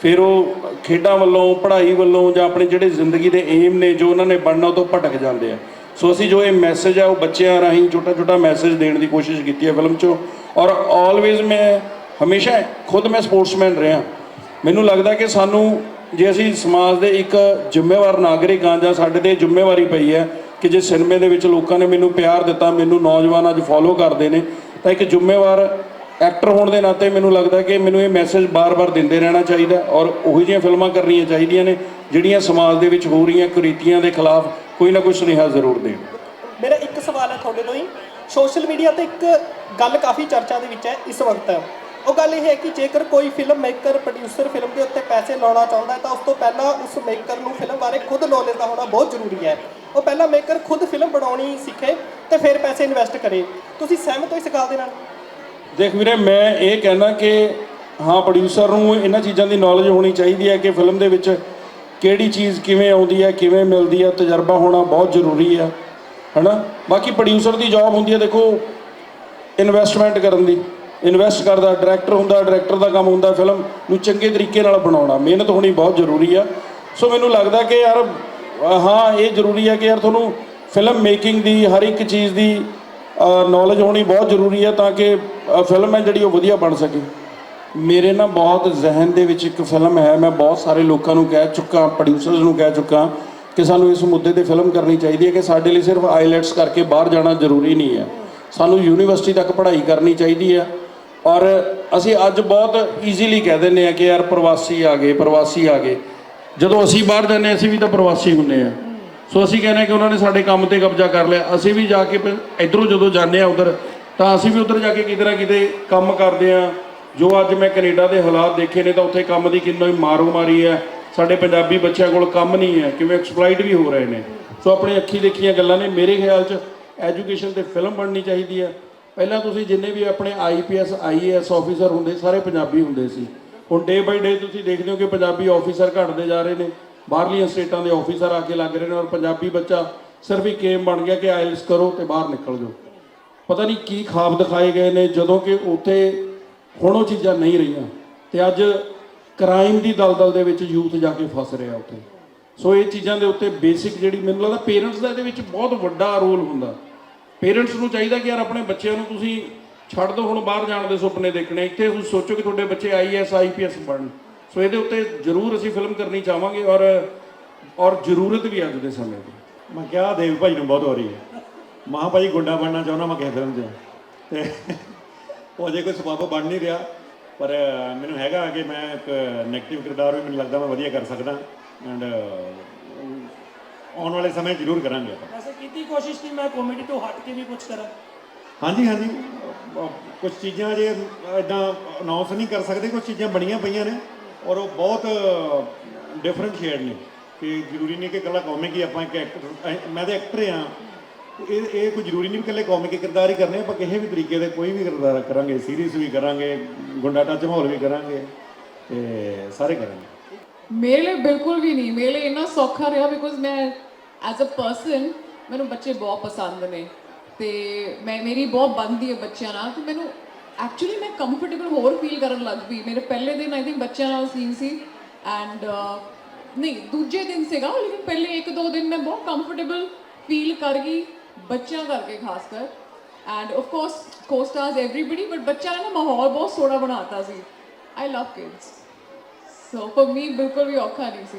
ਫਿਰ ਉਹ ਖੇਡਾਂ ਵੱਲੋਂ, ਪੜ੍ਹਾਈ ਵੱਲੋਂ ਜਾਂ ਆਪਣੇ ਜਿਹੜੇ ਜ਼ਿੰਦਗੀ ਦੇ ਏਮ ਨੇ ਜੋ ਉਹਨਾਂ ਨੇ ਬਣਨਾ, ਉਹ ਤੋਂ ਭਟਕ ਜਾਂਦੇ ਆ। ਸੋ ਅਸੀਂ ਜੋ ਇਹ ਮੈਸੇਜ ਆ, ਉਹ ਬੱਚਿਆਂ ਰਾਹੀਂ ਛੋਟਾ ਛੋਟਾ ਮੈਸੇਜ ਦੇਣ ਦੀ ਕੋਸ਼ਿਸ਼ ਕੀਤੀ ਹੈ ਫਿਲਮ 'ਚੋਂ। ਔਰ ਆਲਵੇਜ਼ ਮੈਂ, ਹਮੇਸ਼ਾ ਖੁਦ ਮੈਂ ਸਪੋਰਟਸਮੈਨ ਰਿਹਾ। ਮੈਨੂੰ ਲੱਗਦਾ ਕਿ ਸਾਨੂੰ ਜੇ ਅਸੀਂ ਸਮਾਜ ਦੇ ਇੱਕ ਜ਼ਿੰਮੇਵਾਰ ਨਾਗਰਿਕ ਹਾਂ ਜਾਂ ਸਾਡੇ ਤੇ ਜ਼ਿੰਮੇਵਾਰੀ ਪਈ ਹੈ ਕਿ ਜੇ ਸਿਨੇਮੇ ਦੇ ਵਿੱਚ ਲੋਕਾਂ ਨੇ ਮੈਨੂੰ ਪਿਆਰ ਦਿੱਤਾ, ਮੈਨੂੰ ਨੌਜਵਾਨ ਅੱਜ ਫੋਲੋ ਕਰਦੇ ਨੇ, ਤਾਂ ਇੱਕ ਜ਼ਿੰਮੇਵਾਰ ਐਕਟਰ ਹੋਣ ਦੇ ਨਾਤੇ ਮੈਨੂੰ ਲੱਗਦਾ ਕਿ ਮੈਨੂੰ ਇਹ ਮੈਸੇਜ ਬਾਰ-ਬਾਰ ਦਿੰਦੇ ਰਹਿਣਾ ਚਾਹੀਦਾ ਔਰ ਉਹੋ ਜਿਹੀਆਂ ਫਿਲਮਾਂ ਕਰਨੀਆਂ ਚਾਹੀਦੀਆਂ ਨੇ ਜਿਹੜੀਆਂ ਸਮਾਜ ਦੇ ਵਿੱਚ ਹੋ ਰਹੀਆਂ ਕੁਰੀਤੀਆਂ ਦੇ ਖਿਲਾਫ ਕੋਈ ਨਾ ਕੋਈ ਸੁਨੇਹਾ ਜ਼ਰੂਰ ਦੇਣ। ਮੇਰਾ ਇੱਕ ਸਵਾਲ ਹੈ ਤੁਹਾਡੇ ਤੋਂ ਹੀ। ਸੋਸ਼ਲ ਮੀਡੀਆ ਤੇ ਇੱਕ ਗੱਲ ਕਾਫੀ ਚਰਚਾ ਦੇ ਵਿੱਚ ਹੈ, ਇਸ ਵਕਤ। ਉਹ ਗੱਲ ਇਹ ਹੈ ਕਿ ਜੇਕਰ ਕੋਈ ਫਿਲਮ ਮੇਕਰ ਪ੍ਰੋਡਿਊਸਰ ਫਿਲਮ ਦੇ ਉੱਤੇ ਪੈਸੇ ਲਾਉਣਾ ਚਾਹੁੰਦਾ ਹੈ, ਤਾਂ ਉਸ ਤੋਂ ਪਹਿਲਾਂ ਉਸ ਮੇਕਰ ਨੂੰ ਫਿਲਮ ਬਾਰੇ ਖੁਦ ਨੌਲੇਜ ਦਾ ਹੋਣਾ ਬਹੁਤ ਜ਼ਰੂਰੀ ਹੈ। ਉਹ ਪਹਿਲਾਂ ਮੇਕਰ ਖੁਦ ਫਿਲਮ ਬਣਾਉਣੀ ਸਿੱਖੇ ਤੇ ਫਿਰ ਪੈਸੇ ਇਨਵੈਸਟ ਕਰੇ। ਤੁਸੀਂ ਸਹਿਮਤ ਹੋ ਇਸ ਗੱਲ ਦੇ ਨਾਲ? ਦੇਖ ਵੀਰੇ, ਮੈਂ ਇਹ ਕਹਿਣਾ ਕਿ ਹਾਂ ਪ੍ਰੋਡਿਊਸਰ ਨੂੰ ਇਹਨਾਂ ਚੀਜ਼ਾਂ ਦੀ ਨੌਲੇਜ ਹੋਣੀ ਚਾਹੀਦੀ ਹੈ ਕਿ ਫਿਲਮ ਦੇ ਵਿੱਚ ਕਿਹੜੀ ਚੀਜ਼ ਕਿਵੇਂ ਆਉਂਦੀ ਹੈ, ਕਿਵੇਂ ਮਿਲਦੀ ਹੈ, ਤਜਰਬਾ ਹੋਣਾ ਬਹੁਤ ਜ਼ਰੂਰੀ ਹੈ, ਹਨਾ? ਬਾਕੀ ਪ੍ਰੋਡਿਊਸਰ ਦੀ ਜੌਬ ਹੁੰਦੀ ਹੈ, ਦੇਖੋ ਇਨਵੈਸਟਮੈਂਟ ਕਰਨ ਦੀ। ਇਨਵੈਸਟ ਕਰਦਾ ਡਾਇਰੈਕਟਰ ਹੁੰਦਾ ਡਾਇਰੈਕਟਰ ਦਾ ਕੰਮ ਹੁੰਦਾ ਫਿਲਮ ਨੂੰ ਚੰਗੇ ਤਰੀਕੇ ਨਾਲ ਬਣਾਉਣਾ। ਮਿਹਨਤ ਹੋਣੀ ਬਹੁਤ ਜ਼ਰੂਰੀ ਆ। ਸੋ ਮੈਨੂੰ ਲੱਗਦਾ ਕਿ ਯਾਰ, ਹਾਂ, ਇਹ ਜ਼ਰੂਰੀ ਹੈ ਕਿ ਯਾਰ ਤੁਹਾਨੂੰ ਫਿਲਮ ਮੇਕਿੰਗ ਦੀ, ਹਰ ਇੱਕ ਚੀਜ਼ ਦੀ ਨੌਲੇਜ ਹੋਣੀ ਬਹੁਤ ਜ਼ਰੂਰੀ ਹੈ ਤਾਂ ਕਿ ਫਿਲਮ ਹੈ ਜਿਹੜੀ ਉਹ ਵਧੀਆ ਬਣ ਸਕੇ। ਮੇਰੇ ਨਾਲ ਬਹੁਤ ਜ਼ਿਹਨ ਦੇ ਵਿੱਚ ਇੱਕ ਫਿਲਮ ਹੈ, ਮੈਂ ਬਹੁਤ ਸਾਰੇ ਲੋਕਾਂ ਨੂੰ ਕਹਿ ਚੁੱਕਾ ਪ੍ਰੋਡਿਊਸਰਸ ਨੂੰ ਕਹਿ ਚੁੱਕਾ ਕਿ ਸਾਨੂੰ ਇਸ ਮੁੱਦੇ ਤੇ ਫਿਲਮ ਕਰਨੀ ਚਾਹੀਦੀ ਹੈ ਕਿ ਸਾਡੇ ਲਈ ਸਿਰਫ ਆਈਲੈਟਸ ਕਰਕੇ ਬਾਹਰ ਜਾਣਾ ਜ਼ਰੂਰੀ ਨਹੀਂ ਹੈ। ਸਾਨੂੰ ਯੂਨੀਵਰਸਿਟੀ ਤੱਕ ਪੜ੍ਹਾਈ ਕਰਨੀ ਚਾਹੀਦੀ ਹੈ। ਔਰ ਅਸੀਂ ਅੱਜ ਬਹੁਤ ਈਜ਼ੀਲੀ ਕਹਿ ਦਿੰਦੇ ਆ ਕਿ ਯਾਰ ਪ੍ਰਵਾਸੀ ਆ ਗਏ ਪ੍ਰਵਾਸੀ ਆ ਗਏ। ਜਦੋਂ ਅਸੀਂ ਬਾਹਰ ਜਾਂਦੇ ਹਾਂ, ਅਸੀਂ ਵੀ ਤਾਂ ਪ੍ਰਵਾਸੀ ਹੁੰਦੇ ਆ ਸੋ ਅਸੀਂ ਕਹਿੰਦੇ ਹਾਂ ਕਿ ਉਹਨਾਂ ਨੇ ਸਾਡੇ ਕੰਮ ਤੇ ਕਬਜ਼ਾ ਕਰ ਲਿਆ। ਅਸੀਂ ਵੀ ਜਾ ਕੇ ਫਿਰ ਇੱਧਰੋਂ ਜਦੋਂ ਜਾਂਦੇ ਆ ਉਧਰ ਤਾਂ ਅਸੀਂ ਵੀ ਉੱਧਰ ਜਾ ਕੇ ਕਿਤੇ ਨਾ ਕਿਤੇ ਕੰਮ ਕਰਦੇ ਆ ਜੋ ਅੱਜ ਮੈਂ ਕੈਨੇਡਾ ਦੇ ਹਾਲਾਤ ਦੇਖੇ ਨੇ ਤਾਂ ਉੱਥੇ ਕੰਮ ਦੀ ਕਿੰਨੀ ਮਾਰੋ ਮਾਰੀ ਹੈ। ਸਾਡੇ ਪੰਜਾਬੀ ਬੱਚਿਆਂ ਕੋਲ ਕੰਮ ਨਹੀਂ ਹੈ ਕਿਵੇਂ ਐਕਸਪਲੋਇਟ ਵੀ ਹੋ ਰਹੇ ਨੇ। ਸੋ ਆਪਣੇ ਅੱਖੀ ਦੇਖੀਆਂ ਗੱਲਾਂ ਨੇ। ਮੇਰੇ ਖਿਆਲ 'ਚ ਐਜੂਕੇਸ਼ਨ ਤੇ ਫਿਲਮ ਬਣਨੀ ਚਾਹੀਦੀ ਹੈ। ਪਹਿਲਾਂ ਤੁਸੀਂ ਜਿੰਨੇ ਵੀ ਆਪਣੇ ਆਈਪੀਐਸ ਆਈਏਐਸ ਆਫੀਸਰ ਹੁੰਦੇ, ਸਾਰੇ ਪੰਜਾਬੀ ਹੁੰਦੇ ਸੀ। ਹੁਣ ਡੇ ਬਾਈ ਡੇ ਤੁਸੀਂ ਦੇਖਦੇ ਹੋ ਕਿ ਪੰਜਾਬੀ ਆਫੀਸਰ ਘਟਦੇ ਜਾ ਰਹੇ ਨੇ। ਬਾਹਰਲੀਆਂ ਸਟੇਟਾਂ ਦੇ ਆਫੀਸਰ ਆ ਕੇ ਲੱਗ ਰਹੇ ਨੇ ਔਰ ਪੰਜਾਬੀ ਬੱਚਾ ਸਿਰਫ ਇੱਕ ਗੇਮ ਬਣ ਗਿਆ ਕਿ ਆਇਲਸ ਕਰੋ ਤੇ ਬਾਹਰ ਨਿਕਲ ਜਾਓ। ਪਤਾ ਨਹੀਂ ਕੀ ਖਾਬ ਦਿਖਾਏ ਗਏ ਨੇ, ਜਦੋਂ ਕਿ ਉੱਥੇ ਹੁਣ ਉਹ ਚੀਜ਼ਾਂ ਨਹੀਂ ਰਹੀਆਂ। ਤੇ ਅੱਜ ਕ੍ਰਾਈਮ ਦੀ ਦਲਦਲ ਦੇ ਵਿੱਚ ਯੂਥ ਜਾ ਕੇ ਫਸ ਰਿਹਾ ਉੱਥੇ। ਸੋ ਇਹ ਚੀਜ਼ਾਂ ਦੇ ਉੱਤੇ ਬੇਸਿਕ ਜਿਹੜੀ ਮੈਨੂੰ ਲੱਗਦਾ ਪੇਰੈਂਟਸ ਦਾ ਇਹਦੇ ਵਿੱਚ ਬਹੁਤ ਵੱਡਾ ਰੋਲ ਹੁੰਦਾ। ਪੇਰੈਂਟਸ ਨੂੰ ਚਾਹੀਦਾ ਕਿ ਯਾਰ ਆਪਣੇ ਬੱਚਿਆਂ ਨੂੰ ਤੁਸੀਂ ਛੱਡ ਦਿਓ ਹੁਣ ਬਾਹਰ ਜਾਣ ਦੇ ਸੁਪਨੇ ਦੇਖਣੇ। ਇੱਥੇ ਤੁਸੀਂ ਸੋਚੋ ਕਿ ਤੁਹਾਡੇ ਬੱਚੇ ਆਈਐਸ ਆਈਪੀਐਸ ਬਣਨ ਸੋ ਇਹਦੇ ਉੱਤੇ ਜ਼ਰੂਰ ਅਸੀਂ ਫਿਲਮ ਕਰਨੀ ਚਾਹਾਂਗੇ ਔਰ ਔਰ ਜ਼ਰੂਰਤ ਵੀ ਅੱਜ ਦੇ ਸਮੇਂ ਦੀ ਮੈਂ ਕਿਹਾ ਦੇਵ ਭਾਈ ਨੂੰ ਬਹੁਤ ਹੋ ਰਹੀ ਹੈ। ਮਹਾਂ ਭਾਈ ਗੁੰਡਾ ਬਣਨਾ ਚਾਹੁੰਦਾ ਮੈਂ ਕਿਹਾ ਫਿਲਮ 'ਚ। ਤੇ ਉਹ ਅਜੇ ਕੋਈ ਸਬਬ ਬਣ ਨਹੀਂ ਰਿਹਾ, ਪਰ ਮੈਨੂੰ ਹੈਗਾ ਕਿ ਮੈਂ ਇੱਕ 네ਗੇਟਿਵ ਕਿਰਦਾਰ ਵੀ ਮੈਨੂੰ ਲੱਗਦਾ ਮੈਂ ਵਧੀਆ ਕਰ ਸਕਦਾ। ਐਂਡ ਆਉਣ ਵਾਲੇ ਸਮੇਂ ਜ਼ਰੂਰ ਕਰਾਂਗੇ ਆਪਾਂ। ਵੈਸੇ ਕੀਤੀ ਕੋਸ਼ਿਸ਼ ਕਿ ਮੈਂ ਕਾਮੇਡੀ ਤੋਂ ਹਟ ਕੇ ਵੀ ਕੁਝ ਕਰਾਂ। ਹਾਂਜੀ ਹਾਂਜੀ। ਕੁਝ ਚੀਜ਼ਾਂ ਜੇ ਇਦਾਂ ਅਨਾਉਂਸ ਨਹੀਂ ਕਰ ਸਕਦੇ ਕੁਝ ਚੀਜ਼ਾਂ ਬਣੀਆਂ ਪਈਆਂ ਨੇ ਔਰ ਉਹ ਬਹੁਤ ਡਿਫਰੈਂਟ ਸ਼ੇਡ ਨੇ ਕਿ ਜ਼ਰੂਰੀ ਨਹੀਂ ਕਿ ਇਕੱਲਾ ਕਾਮਿਕ ਹੀ ਆਪਾਂ ਇੱਕ ਐਕਟਰ ਮੈਂ ਤਾਂ ਐਕਟਰ ਆ ਇਹ ਇਹ ਕੋਈ ਜ਼ਰੂਰੀ ਨਹੀਂ ਵੀ ਇਕੱਲੇ ਕਾਮਿਕ ਕਿਰਦਾਰ ਹੀ ਕਰਨੇ ਆਪਾਂ ਕਿਸੇ ਵੀ ਤਰੀਕੇ ਦੇ ਕੋਈ ਵੀ ਕਿਰਦਾਰ ਕਰਾਂਗੇ ਸੀਰੀਜ਼ ਵੀ ਕਰਾਂਗੇ ਗੁੰਡਾ ਟੱਚ ਮਾਹੌਲ ਵੀ ਕਰਾਂਗੇ ਤੇ ਸਾਰੇ ਕਰਾਂਗੇ। ਮੇਰੇ ਲਈ ਬਿਲਕੁਲ ਵੀ ਨਹੀਂ ਮੇਰੇ ਲਈ ਇੰਨਾ ਸੌਖਾ ਰਿਹਾ ਬਿਕੋਜ਼ ਮੈਂ ਐਜ਼ ਅ ਪਰਸਨ ਮੈਨੂੰ ਬੱਚੇ ਬਹੁਤ ਪਸੰਦ ਨੇ ਤੇ ਮੈਂ ਮੇਰੀ ਬਹੁਤ ਬਣਦੀ ਹੈ ਬੱਚਿਆਂ ਨਾਲ ਤੇ ਮੈਨੂੰ ਐਕਚੁਅਲੀ ਮੈਂ ਕੰਫਰਟੇਬਲ ਹੋਰ ਫੀਲ ਕਰਨ ਲੱਗ ਪਈ ਮੇਰੇ ਪਹਿਲੇ ਦਿਨ ਆਈ ਥਿੰਕ ਬੱਚਿਆਂ ਨਾਲ ਸੀਨ ਸੀ ਐਂਡ ਨਹੀਂ ਦੂਜੇ ਦਿਨ ਸੀਗਾ ਲੇਕਿਨ ਪਹਿਲੇ ਇੱਕ ਦੋ ਦਿਨ ਮੈਂ ਬਹੁਤ ਕੰਫਰਟੇਬਲ ਫੀਲ ਕਰ ਗਈ ਬੱਚਿਆਂ ਕਰਕੇ ਖਾਸ ਕਰ and of course co-stars everybody but ਬੱਚਿਆਂ ਨੇ ਨਾ ਮਾਹੌਲ ਬਹੁਤ ਸੋਹਣਾ ਬਣਾਤਾ ਸੀ I love kids so for me ਬਿਲਕੁਲ ਵੀ ਔਖਾ ਨਹੀਂ ਸੀ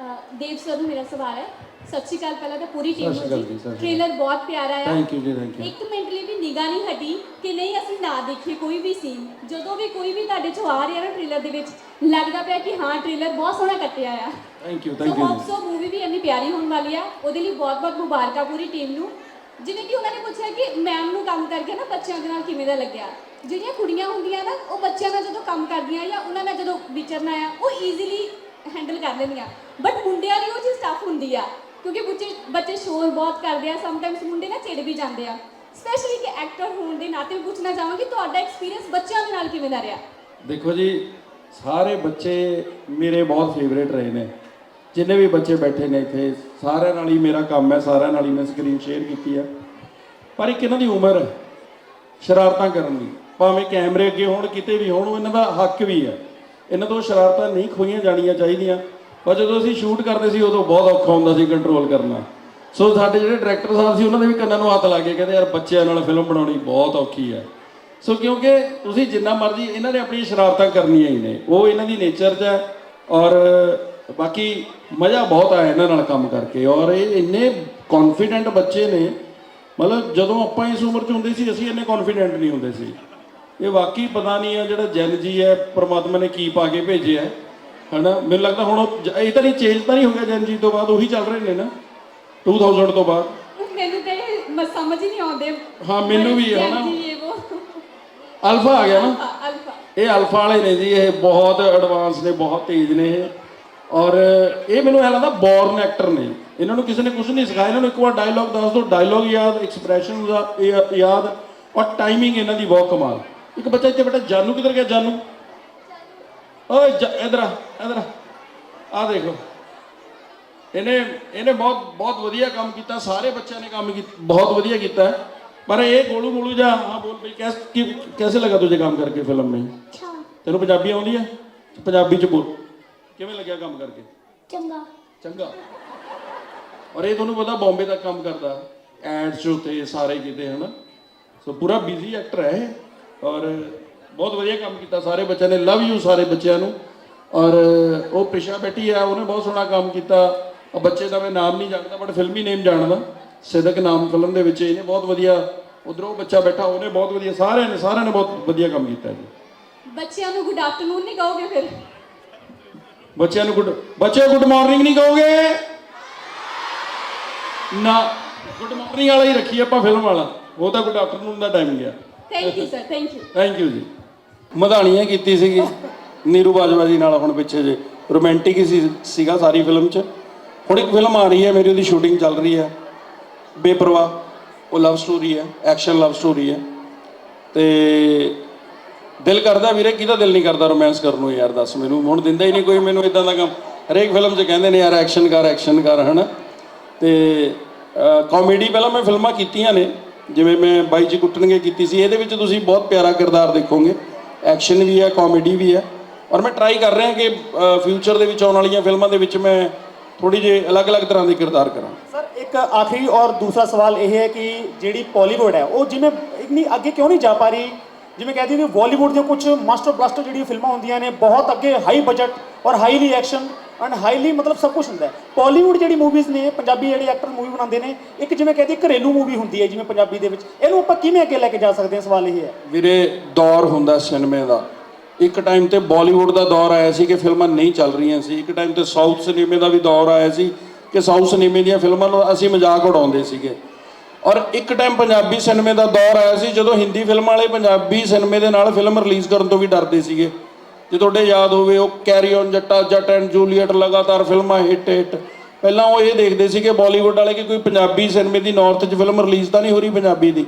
ਅ, ਦੇਵ ਸਰ ਨੂੰ ਮੇਰਾ ਸਵਾਲ ਹੈ। ਸਤਿ ਸ਼੍ਰੀ ਅਕਾਲ ਪਹਿਲਾਂ ਤਾਂ ਪੂਰੀ ਟੀਮ ਸਤਿ ਸ਼੍ਰੀ ਅਕਾਲ ਨੂੰ ਜੀ, ਜੀ ਸਤਿ ਸ਼੍ਰੀ ਟ੍ਰੇਲਰ ਬਹੁਤ ਪਿਆਰਾ ਆ। ਥੈਂਕ ਯੂ ਜੀ ਥੈਂਕ ਯੂ ਇੱਕ ਮਿੰਟ ਲਈ ਵੀ ਨਿਗਾਹ ਨਹੀਂ ਹਟੀ ਕਿ ਨਹੀਂ ਅਸੀਂ ਨਾ ਦੇਖੀਏ ਕੋਈ ਵੀ ਸੀਨ ਜਦੋਂ ਵੀ ਕੋਈ ਵੀ ਤੁਹਾਡੇ ਚੋਂ ਆ ਰਿਹਾ ਨਾ ਟ੍ਰੇਲਰ ਦੇ ਵਿੱਚ ਲੱਗਦਾ ਪਿਆ ਕਿ ਹਾਂ ਟ੍ਰੇਲਰ ਬਹੁਤ ਸੋਹਣਾ ਕੱਟਿਆ ਆ। Thank you so thank you hope so movie ਵੀ ਇੰਨੀ ਪਿਆਰੀ ਹੋਣ ਵਾਲੀ ਆ। ਉਹਦੇ ਲਈ ਬਹੁਤ-ਬਹੁਤ ਮੁਬਾਰਕਾਂ ਪੂਰੀ ਟੀਮ ਨੂੰ। ਜਿਵੇਂ ਕਿ ਉਹਨਾਂ ਨੇ ਪੁੱਛਿਆ ਕਿ ਮੈਮ ਨੂੰ ਕੰਮ ਕਰਕੇ ਨਾ ਬੱਚਿਆਂ ਦੇ ਨਾਲ ਕਿਵੇਂ ਦਾ ਲੱਗਿਆ? ਜਿਹੜੀਆਂ ਕੁੜੀਆਂ ਹੁੰਦੀਆਂ ਨਾ, ਉਹ ਬੱਚਿਆਂ ਨਾਲ ਜਦੋਂ ਕੰਮ ਕਰਦੀਆਂ ਜਾਂ ਉਹਨਾਂ ਨਾਲ ਜਦੋਂ ਵਿਚਰਨਾ ਆ, ਉਹ ਈਜ਼ੀਲੀ ਹੈਂਡਲ ਕਰ ਲੈਂਦੀਆਂ। ਬਟ ਮੁੰਡਿਆਂ ਲਈ ਉਹ ਚੀਜ਼ ਟਫ ਹੁੰਦੀ ਆ, ਕਿਉਂਕਿ ਬੱਚੇ ਬੱਚੇ ਸ਼ੋਰ ਬਹੁਤ ਕਰਦੇ ਆ ਸਮਟਾਈਮਸ ਮੁੰਡੇ ਨਾ ਚਿੜ ਵੀ ਜਾਂਦੇ ਆ। ਸਪੈਸ਼ਲੀ ਕਿ ਐਕਟਰ ਹੋਣ ਦੇ ਨਾਤੇ ਪੁੱਛਣਾ ਚਾਹਾਂਗੀ, ਤੁਹਾਡਾ ਐਕਸਪੀਰੀਅੰਸ ਬੱਚਿਆਂ ਦੇ ਨਾਲ ਕਿਵੇਂ ਦਾ ਰਿਹਾ? ਦੇਖੋ ਜੀ, ਸਾਰੇ ਬੱਚੇ ਮੇਰੇ ਬਹੁਤ ਫੇਵਰੇਟ ਰਹੇ ਨੇ। ਜਿੰਨੇ ਵੀ ਬੱਚੇ ਬੈਠੇ ਨੇ ਇੱਥੇ, ਸਾਰਿਆਂ ਨਾਲ ਹੀ ਮੇਰਾ ਕੰਮ ਹੈ, ਸਾਰਿਆਂ ਨਾਲ ਹੀ ਮੈਂ ਸਕਰੀਨ ਸ਼ੇਅਰ ਕੀਤੀ ਆ। ਪਰ ਇੱਕ ਇਹਨਾਂ ਦੀ ਉਮਰ ਸ਼ਰਾਰਤਾਂ ਕਰਨ ਦੀ। ਭਾਵੇਂ ਕੈਮਰੇ ਅੱਗੇ ਹੋਣ, ਕਿਤੇ ਵੀ ਹੋਣ, ਉਹ ਇਹਨਾਂ ਦਾ ਹੱਕ ਵੀ ਹੈ। ਇਹਨਾਂ ਤੋਂ ਸ਼ਰਾਰਤਾਂ ਨਹੀਂ ਖੋਈਆਂ ਜਾਣੀਆਂ ਚਾਹੀਦੀਆਂ। ਪਰ ਜਦੋਂ ਅਸੀਂ ਸ਼ੂਟ ਕਰਦੇ ਸੀ, ਉਦੋਂ ਬਹੁਤ ਔਖਾ ਹੁੰਦਾ ਸੀ ਕੰਟਰੋਲ ਕਰਨਾ। ਸੋ ਸਾਡੇ ਜਿਹੜੇ ਡਾਇਰੈਕਟਰ ਸਾਹਿਬ ਸੀ, ਉਹਨਾਂ ਦੇ ਵੀ ਕੰਨਾਂ ਨੂੰ ਹੱਥ ਲਾ ਕੇ ਕਹਿੰਦੇ, ਯਾਰ ਬੱਚਿਆਂ ਨਾਲ ਫਿਲਮ ਬਣਾਉਣੀ ਬਹੁਤ ਔਖੀ ਹੈ। ਸੋ ਕਿਉਂਕਿ ਤੁਸੀਂ ਜਿੰਨਾ ਮਰਜ਼ੀ, ਇਹਨਾਂ ਨੇ ਆਪਣੀਆਂ ਸ਼ਰਾਰਤਾਂ ਕਰਨੀਆਂ ਹੀ ਨੇ। ਉਹ ਇਹਨਾਂ ਦੀ ਨੇਚਰ 'ਚ ਹੈ ਔਰ ਬਾਕੀ ਮਜ਼ਾ ਬਹੁਤ ਆਇਆ ਇਹਨਾਂ ਨਾਲ ਕੰਮ ਕਰਕੇ। ਔਰ ਇਹ ਇੰਨੇ ਕੌਨਫੀਡੈਂਟ ਬੱਚੇ ਨੇ। ਮਤਲਬ ਜਦੋਂ ਆਪਾਂ ਇਸ ਉਮਰ 'ਚ ਹੁੰਦੇ ਸੀ, ਅਸੀਂ ਇੰਨੇ ਕੌਨਫੀਡੈਂਟ ਨਹੀਂ ਹੁੰਦੇ ਸੀ। ਇਹ ਵਾਕਈ ਪਤਾ ਨਹੀਂ ਆ ਜਿਹੜਾ ਜਨ ਜੀ ਹੈ ਪ੍ਰਮਾਤਮਾ ਨੇ ਕੀ ਪਾ ਕੇ ਭੇਜਿਆ ਹੈ। ਹਨਾ? ਮੈਨੂੰ ਲੱਗਦਾ ਹੁਣ ਉਹ ਇਹ ਤਾਂ ਨਹੀਂ ਚੇਂਜ ਤਾਂ ਨਹੀਂ ਹੋ ਗਿਆ ਜਨ ਜੀ ਤੋਂ ਬਾਅਦ ਉਹੀ ਚੱਲ ਰਹੇ ਨੇ ਨਾ। 2000 ਤੋਂ ਬਾਅਦ। ਮੈਨੂੰ ਤੇ ਇਹ ਮ- ਸਮਝ ਹੀ ਨਹੀਂ ਆਉਂਦੇ। ਹਾਂ, ਮੈਨੂੰ ਵੀ ਹੈ ਨਾ। ਜੀ ਇਹ ਉਹ। ਅਲਫਾ ਆ ਗਿਆ ਨਾ। ਅਲਫਾ ਇਹ ਅਲਫਾ ਵਾਲੇ ਨੇ ਜੀ ਇਹ ਬਹੁਤ ਐਡਵਾਂਸ ਨੇ ਬਹੁਤ ਤੇਜ਼ ਨੇ ਇਹ। ਔਰ ਇਹ ਮੈਨੂੰ ਐ ਲੱਗਦਾ ਬੌਰਨ ਐਕਟਰ ਨੇ। ਇਹਨਾਂ ਨੂੰ ਕਿਸੇ ਨੇ ਕੁਝ ਨਹੀਂ ਸਿਖਾਇਆ। ਇਹਨਾਂ ਨੂੰ ਇੱਕ ਵਾਰ ਡਾਇਲੌਗ ਦੱਸ ਦਿਓ। ਡਾਇਲੌਗ ਯਾਦ ਐਕਸਪ੍ਰੈਸ਼ਨ ਯਾਦ ਔਰ ਟਾਈਮਿੰਗ ਇਹਨਾਂ ਦੀ ਬਹੁਤ ਕਮਾਲ। ਇੱਕ ਬੱਚਾ ਇੱਥੇ ਬੈਠਾ ਜਾਨੂ ਕਿੱਧਰ ਗਿਆ ਜਾਨੂ? ਓਏ ਇਧਰ ਆ ਇਧਰ ਆ। ਦੇਖੋ। ਇਹਨੇ ਇਹਨੇ ਬਹੁਤ ਬਹੁਤ ਵਧੀਆ ਕੰਮ ਕੀਤਾ ਸਾਰੇ ਬੱਚਿਆਂ ਨੇ ਕੰਮ ਕੀਤਾ ਬਹੁਤ ਵਧੀਆ ਕੀਤਾ। ਪਰ ਇਹ ਗੋਲੂ ਮੋਲੂ ਜਾ ਹਾਂ ਬੋਲ ਬਈ ਕੈਸ ਕਿ ਕੈਸੇ ਲੱਗਾ ਤੁਝੇ ਕੰਮ ਕਰਕੇ ਫਿਲਮ ਮੇਂ ਅੱਛਾ। ਤੈਨੂੰ ਪੰਜਾਬੀ ਆਉਂਦੀ ਹੈ? ਪੰਜਾਬੀ ਚ ਬੋਲ। ਕਿਵੇਂ ਲੱਗਿਆ ਕੰਮ ਕਰਕੇ? ਚੰਗਾ। ਚੰਗਾ। ਔਰ ਇਹ ਤੁਹਾਨੂੰ ਪਤਾ ਬੰਬੇ ਦਾ ਕੰਮ ਕਰਦਾ। ਐਡਸ ਉਤੇ ਸਾਰੇ ਕਿਤੇ ਹਨਾ। ਸੋ ਪੂਰਾ ਬਿਜ਼ੀ ਐਕਟਰ ਹੈ ਔਰ ਬਹੁਤ ਵਧੀਆ ਕੰਮ ਕੀਤਾ ਸਾਰੇ ਬੱਚਿਆਂ ਨੇ ਲਵ ਯੂ ਸਾਰੇ ਬੱਚਿਆਂ ਨੂੰ। ਔਰ ਉਹ ਪ੍ਰਿਸ਼ਾ ਬੈਠੀ ਆ ਉਹਨੇ ਬਹੁਤ ਸੋਹਣਾ ਕੰਮ ਕੀਤਾ। ਉਹ ਬੱਚੇ ਦਾ ਮੈਂ ਨਾਮ ਨਹੀਂ ਜਾਣਦਾ ਬਟ ਫਿਲਮੀ ਨੇਮ ਜਾਣਦਾ। ਸਿਦਕ ਨਾਮ ਫਿਲਮ ਦੇ ਵਿੱਚ ਇਹਨੇ ਬਹੁਤ ਵਧੀਆ ਉਧਰੋਂ ਬੱਚਾ ਬੈਠਾ ਉਹਨੇ ਬਹੁਤ ਵਧੀਆ ਸਾਰਿਆਂ ਨੇ ਸਾਰਿਆਂ ਨੇ ਬਹੁਤ ਵਧੀਆ ਕੰਮ ਕੀਤਾ ਜੀ। ਬੱਚਿਆਂ ਨੂੰ ਗੁੱਡ ਆਫਟਰਨੂਨ ਨਹੀਂ ਕਹੋਗੇ ਫਿਰ? ਬੱਚਿਆਂ ਨੂੰ ਗੁੱਡ ਬੱਚੇ ਗੁੱਡ ਮਾਰਨਿੰਗ ਨਹੀਂ ਕਹੋਗੇ? ਨਾ ਗੁੱਡ ਮਾਰਨਿੰਗ ਵਾਲਾ ਹੀ ਰੱਖੀ ਆਪਾਂ ਫਿਲਮ ਵਾਲਾ। ਉਹ ਤਾਂ ਗੁੱਡ ਆਫਟਰਨੂਨ ਦਾ ਟਾਈਮ ਗਿਆ। Thank you sir thank you thank you ਜੀ। ਮਧਾਣੀਆਂ ਕੀਤੀ ਸੀਗੀ। ਨੀਰੂ ਬਾਜਵਾ ਜੀ ਨਾਲ ਹੁਣ ਪਿੱਛੇ ਜੇ। ਰੋਮਾਂਟਿਕ ਹੀ ਸੀ ਸੀਗਾ ਸਾਰੀ ਫਿਲਮ 'ਚ। ਹੁਣ ਇੱਕ ਫਿਲਮ ਆ ਰਹੀ ਹੈ, ਮੇਰੀ ਉਹਦੀ ਸ਼ੂਟਿੰਗ ਚੱਲ ਰਹੀ ਹੈ। ਬੇਪਰਵਾਹ। ਉਹ ਲਵ ਸਟੋਰੀ ਹੈ ਐਕਸ਼ਨ ਲਵ ਸਟੋਰੀ ਹੈ। ਤੇ ਦਿਲ ਕਰਦਾ ਵੀਰੇ, ਕਿਹਦਾ ਦਿਲ ਨਹੀਂ ਕਰਦਾ ਰੋਮਾਂਸ ਕਰਨ ਨੂੰ ਯਾਰ, ਦੱਸ ਮੈਨੂੰ। ਹੁਣ ਦਿੰਦਾ ਹੀ ਨਹੀਂ ਕੋਈ ਮੈਨੂੰ ਇਦਾਂ ਦਾ ਕੰਮ। ਹਰੇਕ ਫਿਲਮ 'ਚ ਕਹਿੰਦੇ ਨੇ, ਯਾਰ ਐਕਸ਼ਨ ਕਰ ਐਕਸ਼ਨ ਕਰ ਹਨਾ। ਤੇ ਕਾਮੇਡੀ ਪਹਿਲਾਂ ਮੈਂ ਫਿਲਮਾਂ ਕੀਤੀਆਂ ਨੇ। ਜਿਵੇਂ ਮੈਂ ਬਾਈ ਜੀ ਕੁੱਟਣਗੇ ਕੀਤੀ ਸੀ, ਇਹਦੇ ਵਿੱਚ ਤੁਸੀਂ ਬਹੁਤ ਪਿਆਰਾ ਕਿਰਦਾਰ ਦੇਖੋਗੇ। ਐਕਸ਼ਨ ਵੀ ਹੈ ਕਾਮੇਡੀ ਵੀ ਹੈ। ਔਰ ਮੈਂ ਟਰਾਈ ਕਰ ਰਿਹਾ ਕਿ ਫਿਊਚਰ ਦੇ ਵਿੱਚ ਆਉਣ ਵਾਲੀਆਂ ਫਿਲਮਾਂ ਦੇ ਵਿੱਚ ਮੈਂ ਥੋੜੀ ਜਿਹੀ ਅਲੱਗ-ਅਲੱਗ ਤਰ੍ਹਾਂ ਦੇ ਕਿਰਦਾਰ ਕਰਾਂ। ਸਰ, ਇੱਕ ਆਖਰੀ ਔਰ ਦੂਸਰਾ ਸਵਾਲ ਇਹ ਹੈ ਕਿ ਜਿਹੜੀ ਪੋਲੀਵੁੱਡ ਹੈ, ਉਹ ਜਿਵੇਂ ਇੰਨੀ ਅੱਗੇ ਕਿਉਂ ਨਹੀਂ ਜਾ ਪਾ ਰਹੀ? ਜਿਵੇਂ ਕਹਿੰਦੀ ਵੀ ਬਾਲੀਵੁੱਡ ਦੀਆਂ ਕੁਝ ਮਾਸਟਰ ਬਲਾਸਟਰ ਜਿਹੜੀਆਂ ਫਿਲਮਾਂ ਹੁੰਦੀਆਂ ਨੇ, ਬਹੁਤ ਅੱਗੇ ਹਾਈ ਬਜਟ ਔਰ ਹਾਈਲੀ ਐਕਸ਼ਨ ਐਂਡ ਹਾਈਲੀ ਮਤਲਬ ਸਭ ਕੁਝ ਹੁੰਦਾ ਹੈ। ਜਿਹੜੀ ਮੂਵੀਜ਼ ਨੇ, ਪੰਜਾਬੀ ਜਿਹੜੇ ਐਕਟਰ ਮੂਵੀ ਬਣਾਉਂਦੇ ਨੇ, ਇੱਕ ਜਿਵੇਂ ਕਹਿੰਦੀ ਘਰੇਲੂ ਮੂਵੀ ਹੁੰਦੀ ਹੈ ਜਿਵੇਂ ਪੰਜਾਬੀ ਦੇ ਵਿੱਚ। ਇਹਨੂੰ ਆਪਾਂ ਕਿਵੇਂ ਅੱਗੇ ਲੈ ਕੇ ਜਾ ਸਕਦੇ ਹਾਂ? ਸਵਾਲ ਇਹ ਹੈ। ਵੀਰੇ, ਦੌਰ ਹੁੰਦਾ ਸਿਨੇਮੇ ਦਾ। ਇੱਕ ਟਾਈਮ ਤੇ ਬਾਲੀਵੁੱਡ ਦਾ ਦੌਰ ਆਇਆ ਸੀ ਕਿ ਫਿਲਮਾਂ ਨਹੀਂ ਚੱਲ ਰਹੀਆਂ ਸੀ। ਇੱਕ ਟਾਈਮ ਤੇ ਸਾਊਥ ਸਿਨੇਮੇ ਦਾ ਵੀ ਦੌਰ ਆਇਆ ਸੀ ਕਿ ਸਾਊਥ ਸਿਨੇਮੇ ਦੀਆਂ ਫਿਲਮਾਂ ਨੂੰ ਅਸੀਂ ਮਜ਼ਾਕ ਉਡਾਉਂਦੇ ਸੀਗੇ। ਔਰ ਇੱਕ ਟਾਈਮ ਪੰਜਾਬੀ ਸਿਨੇਮੇ ਦਾ ਦੌਰ ਆਇਆ ਸੀ ਜਦੋਂ ਹਿੰਦੀ ਫਿਲਮਾਂ ਵਾਲੇ ਪੰਜਾਬੀ ਸਿਨੇਮੇ ਦੇ ਨਾਲ ਫਿਲਮ ਰਿਲੀਜ਼ ਕਰਨ ਤੋਂ ਵੀ ਡਰਦੇ ਸੀਗੇ। ਜੇ ਤੁਹਾਡੇ ਯਾਦ ਹੋਵੇ, ਉਹ ਕੈਰੀ ਔਨ ਜੱਟਾ, ਜੱਟ ਐਂਡ ਜੂਲੀਅਟ ਲਗਾਤਾਰ ਫਿਲਮਾਂ ਹਿੱਟ ਹਿੱਟ ਪਹਿਲਾਂ ਉਹ ਇਹ ਦੇਖਦੇ ਸੀ ਕਿ ਬਾਲੀਵੁੱਡ ਵਾਲੇ ਕਿ ਕੋਈ ਪੰਜਾਬੀ ਸਿਨੇਮੇ ਦੀ ਨਾਰਥ 'ਚ ਫਿਲਮ ਰਿਲੀਜ਼ ਤਾਂ ਨਹੀਂ ਹੋ ਰਹੀ ਪੰਜਾਬੀ ਦੀ।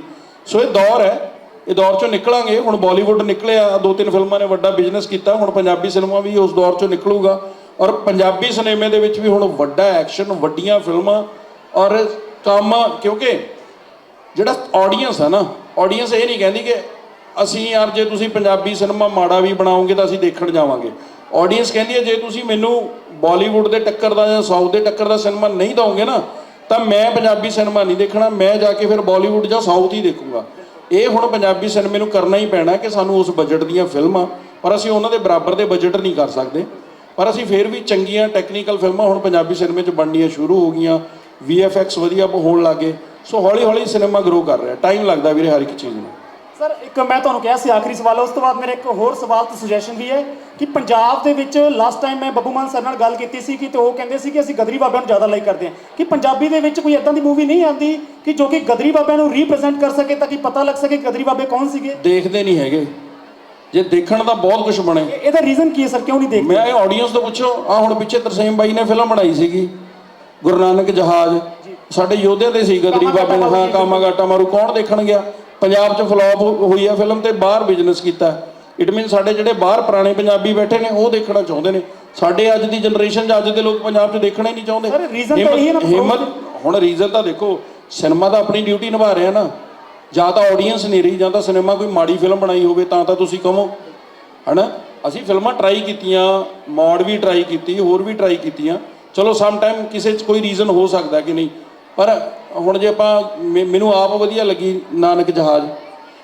ਸੋ ਇਹ ਦੌਰ ਹੈ, ਇਹ ਦੌਰ 'ਚੋਂ ਨਿਕਲਾਂਗੇ। ਹੁਣ ਬਾਲੀਵੁੱਡ ਨਿਕਲਿਆ ਦੋ ਤਿੰਨ ਫਿਲਮਾਂ ਨੇ ਵੱਡਾ ਬਿਜ਼ਨਸ ਕੀਤਾ, ਹੁਣ ਪੰਜਾਬੀ ਸਿਨੇਮਾ ਵੀ ਉਸ ਦੌਰ 'ਚੋਂ ਨਿਕਲੂਗਾ। ਔਰ ਪੰਜਾਬੀ ਸਿਨੇਮੇ ਦੇ ਵਿੱਚ ਵੀ ਹੁਣ ਵੱਡਾ ਐਕਸ਼ਨ ਵੱਡੀਆਂ ਫਿਲਮਾਂ ਔਰ ਕੰਮ, ਕਿਉਂਕਿ ਜਿਹੜਾ ਆਡੀਅנס ਹੈ ਨਾ ਆਡੀਅנס ਇਹ ਨਹੀਂ ਕਹਿੰਦੀ ਕਿ ਅਸੀਂ ਯਾਰ ਜੇ ਤੁਸੀਂ ਪੰਜਾਬੀ ਸਿਨੇਮਾ ਮਾੜਾ ਵੀ ਬਣਾਓਗੇ ਤਾਂ ਅਸੀਂ ਦੇਖਣ ਜਾਵਾਂਗੇ। ਆਡੀਅנס ਕਹਿੰਦੀ ਹੈ, ਜੇ ਤੁਸੀਂ ਮੈਨੂੰ ਬਾਲੀਵੁੱਡ ਦੇ ਟੱਕਰ ਦਾ ਜਾਂ ਸਾਊਥ ਦੇ ਟੱਕਰ ਦਾ ਸਿਨੇਮਾ ਨਹੀਂ ਦਓਗੇ ਨਾ, ਤਾਂ ਮੈਂ ਪੰਜਾਬੀ ਸਿਨੇਮਾ ਨਹੀਂ ਦੇਖਣਾ, ਮੈਂ ਜਾ ਕੇ ਫਿਰ ਬਾਲੀਵੁੱਡ ਜਾਂ ਸਾਊਥ ਹੀ ਦੇਖੂੰਗਾ। ਇਹ ਹੁਣ ਪੰਜਾਬੀ ਸਿਨੇਮੇ ਨੂੰ ਕਰਨਾ ਹੀ ਪੈਣਾ ਕਿ ਸਾਨੂੰ ਉਸ ਬਜਟ ਦੀਆਂ ਫਿਲਮਾਂ, ਪਰ ਅਸੀਂ ਉਹਨਾਂ ਦੇ ਬਰਾਬਰ ਦੇ ਬਜਟ ਨਹੀਂ ਕਰ ਸਕਦੇ। ਪਰ ਅਸੀਂ ਫਿਰ ਵੀ ਚੰਗੀਆਂ ਟੈਕਨੀਕਲ ਫਿਲਮਾਂ ਹੁਣ ਪੰਜਾਬੀ ਸਿਨੇਮੇ 'ਚ ਬਣਨੀਆਂ ਸ਼ੁਰੂ ਹੋ ਗਈਆਂ। VFX ਵਧੀਆ ਹੋਣ ਲੱਗੇ। ਸੋ ਹੌਲੀ ਹੌਲੀ ਸਿਨੇਮਾ ਗਰੋ ਕਰ ਰਿਹਾ। ਟਾਈਮ ਲੱਗਦਾ ਵੀਰੇ ਹਰ ਇੱਕ ਚੀਜ਼ ਨੂੰ। ਸਰ ਇੱਕ ਮੈਂ ਤੁਹਾਨੂੰ ਕਿਹਾ ਸੀ ਆਖਰੀ ਸਵਾਲ ਉਸ ਤੋਂ ਬਾਅਦ ਮੇਰੇ ਇੱਕ ਹੋਰ ਸਵਾਲ ਤੇ ਸੁਜੈਸ਼ਨ ਵੀ ਹੈ ਕਿ ਪੰਜਾਬ ਦੇ ਵਿੱਚ ਲਾਸਟ ਟਾਈਮ ਮੈਂ ਬੱਬੂ ਮਾਨ ਸਰ ਨਾਲ ਗੱਲ ਕੀਤੀ ਸੀ ਕਿ ਤੇ ਉਹ ਕਹਿੰਦੇ ਸੀ ਕਿ ਅਸੀਂ ਗਦਰੀ ਬਾਬਿਆਂ ਨੂੰ ਜ਼ਿਆਦਾ ਲਾਈਕ ਕਰਦੇ ਹਾਂ। ਕਿ ਪੰਜਾਬੀ ਦੇ ਵਿੱਚ ਕੋਈ ਇਦਾਂ ਦੀ ਮੂਵੀ ਨਹੀਂ ਆਉਂਦੀ ਕਿ ਜੋ ਕਿ ਗਦਰੀ ਬਾਬਿਆਂ ਨੂੰ ਰੀਪ੍ਰੈਜ਼ੈਂਟ ਕਰ ਸਕੇ ਤਾਂ ਕਿ ਪਤਾ ਲੱਗ ਸਕੇ ਗਦਰੀ ਬਾਬੇ ਕੌਣ ਸੀਗੇ। ਦੇਖਦੇ ਨਹੀਂ ਹੈਗੇ। ਜੇ ਦੇਖਣ ਦਾ ਬਹੁਤ ਕੁਝ ਬਣੇ। ਇਹ- ਇਹਦਾ ਰੀਜ਼ਨ ਕੀ ਹੈ ਸਰ? ਕਿਉਂ ਨਹੀਂ ਦੇਖਦੇ? ਮੈਂ ਇਹ ਆਡੀਅנס ਤੋਂ ਪੁੱਛੋ। ਆ ਹੁਣ ਪਿੱਛੇ ਤਰਸੇਮ ਬਾਈ ਨੇ ਫਿਲਮ ਬਣਾਈ ਸੀਗੀ ਗੁਰੂ ਨਾਨਕ ਜਹਾਜ਼। ਸਾਡੇ ਯੋਧਿਆਂ ਦੇ ਸੀ ਗਦਰੀ ਬਾਬੇ ਨੇ। ਹਾਂ ਕਾਮਾਗਾਟਾ ਮਾਰੂ। ਕੌਣ ਦੇਖਣ ਗਿਆ? ਪੰਜਾਬ 'ਚ ਫਲॉप ਹੋਈ ਆ ਫਿਲਮ ਤੇ ਬਾਹਰ ਬਿਜ਼ਨਸ ਕੀਤਾ। ਇਟ ਮੀਨ ਸਾਡੇ ਜਿਹੜੇ ਬਾਹਰ ਪੁਰਾਣੇ ਪੰਜਾਬੀ ਬੈਠੇ ਨੇ ਉਹ ਦੇਖਣਾ ਚਾਹੁੰਦੇ ਨੇ। ਸਾਡੇ ਅੱਜ ਦੀ ਜਨਰੇਸ਼ਨ 'ਚ ਅੱਜ ਦੇ ਲੋਕ ਪੰਜਾਬ 'ਚ ਦੇਖਣਾ ਹੀ ਨਹੀਂ ਚਾਹੁੰਦੇ। ਹਿੰਮਤ ਹੁਣ ਰੀਜ਼ਨ ਤਾਂ ਦੇਖੋ ਸਿਨੇਮਾ ਤਾਂ ਆਪਣੀ ਡਿਊਟੀ ਨਿਭਾ ਰਿਹਾ ਨਾ। ਜਾਂ ਤਾਂ ਆਡੀਅנס ਨਹੀਂ ਰਹੀ ਜਾਂ ਤਾਂ ਸਿਨੇਮਾ ਕੋਈ ਮਾੜੀ ਫਿਲਮ ਬਣਾਈ ਹੋਵੇ ਤਾਂ ਤਾਂ ਤੁਸੀਂ ਕਹੋ। ਹਨਾ? ਅਸੀਂ ਫਿਲਮਾਂ ਟਰਾਈ ਕੀਤੀਆਂ ਮੋਡ ਵੀ ਟਰਾਈ ਕੀਤੀ ਹੋਰ ਵੀ ਟਰਾਈ ਕੀਤੀਆਂ। ਚਲੋ ਸਮ ਟਾਈਮ ਕਿਸੇ 'ਚ ਕੋਈ ਰੀਜ਼ਨ ਹੋ ਸਕਦਾ ਕਿ ਨਹੀਂ। ਪਰ ਹੁਣ ਜੇ ਆਪਾਂ ਮੈ- ਮੈਨੂੰ ਆਪ ਵਧੀਆ ਲੱਗੀ ਨਾਨਕ ਜਹਾਜ਼।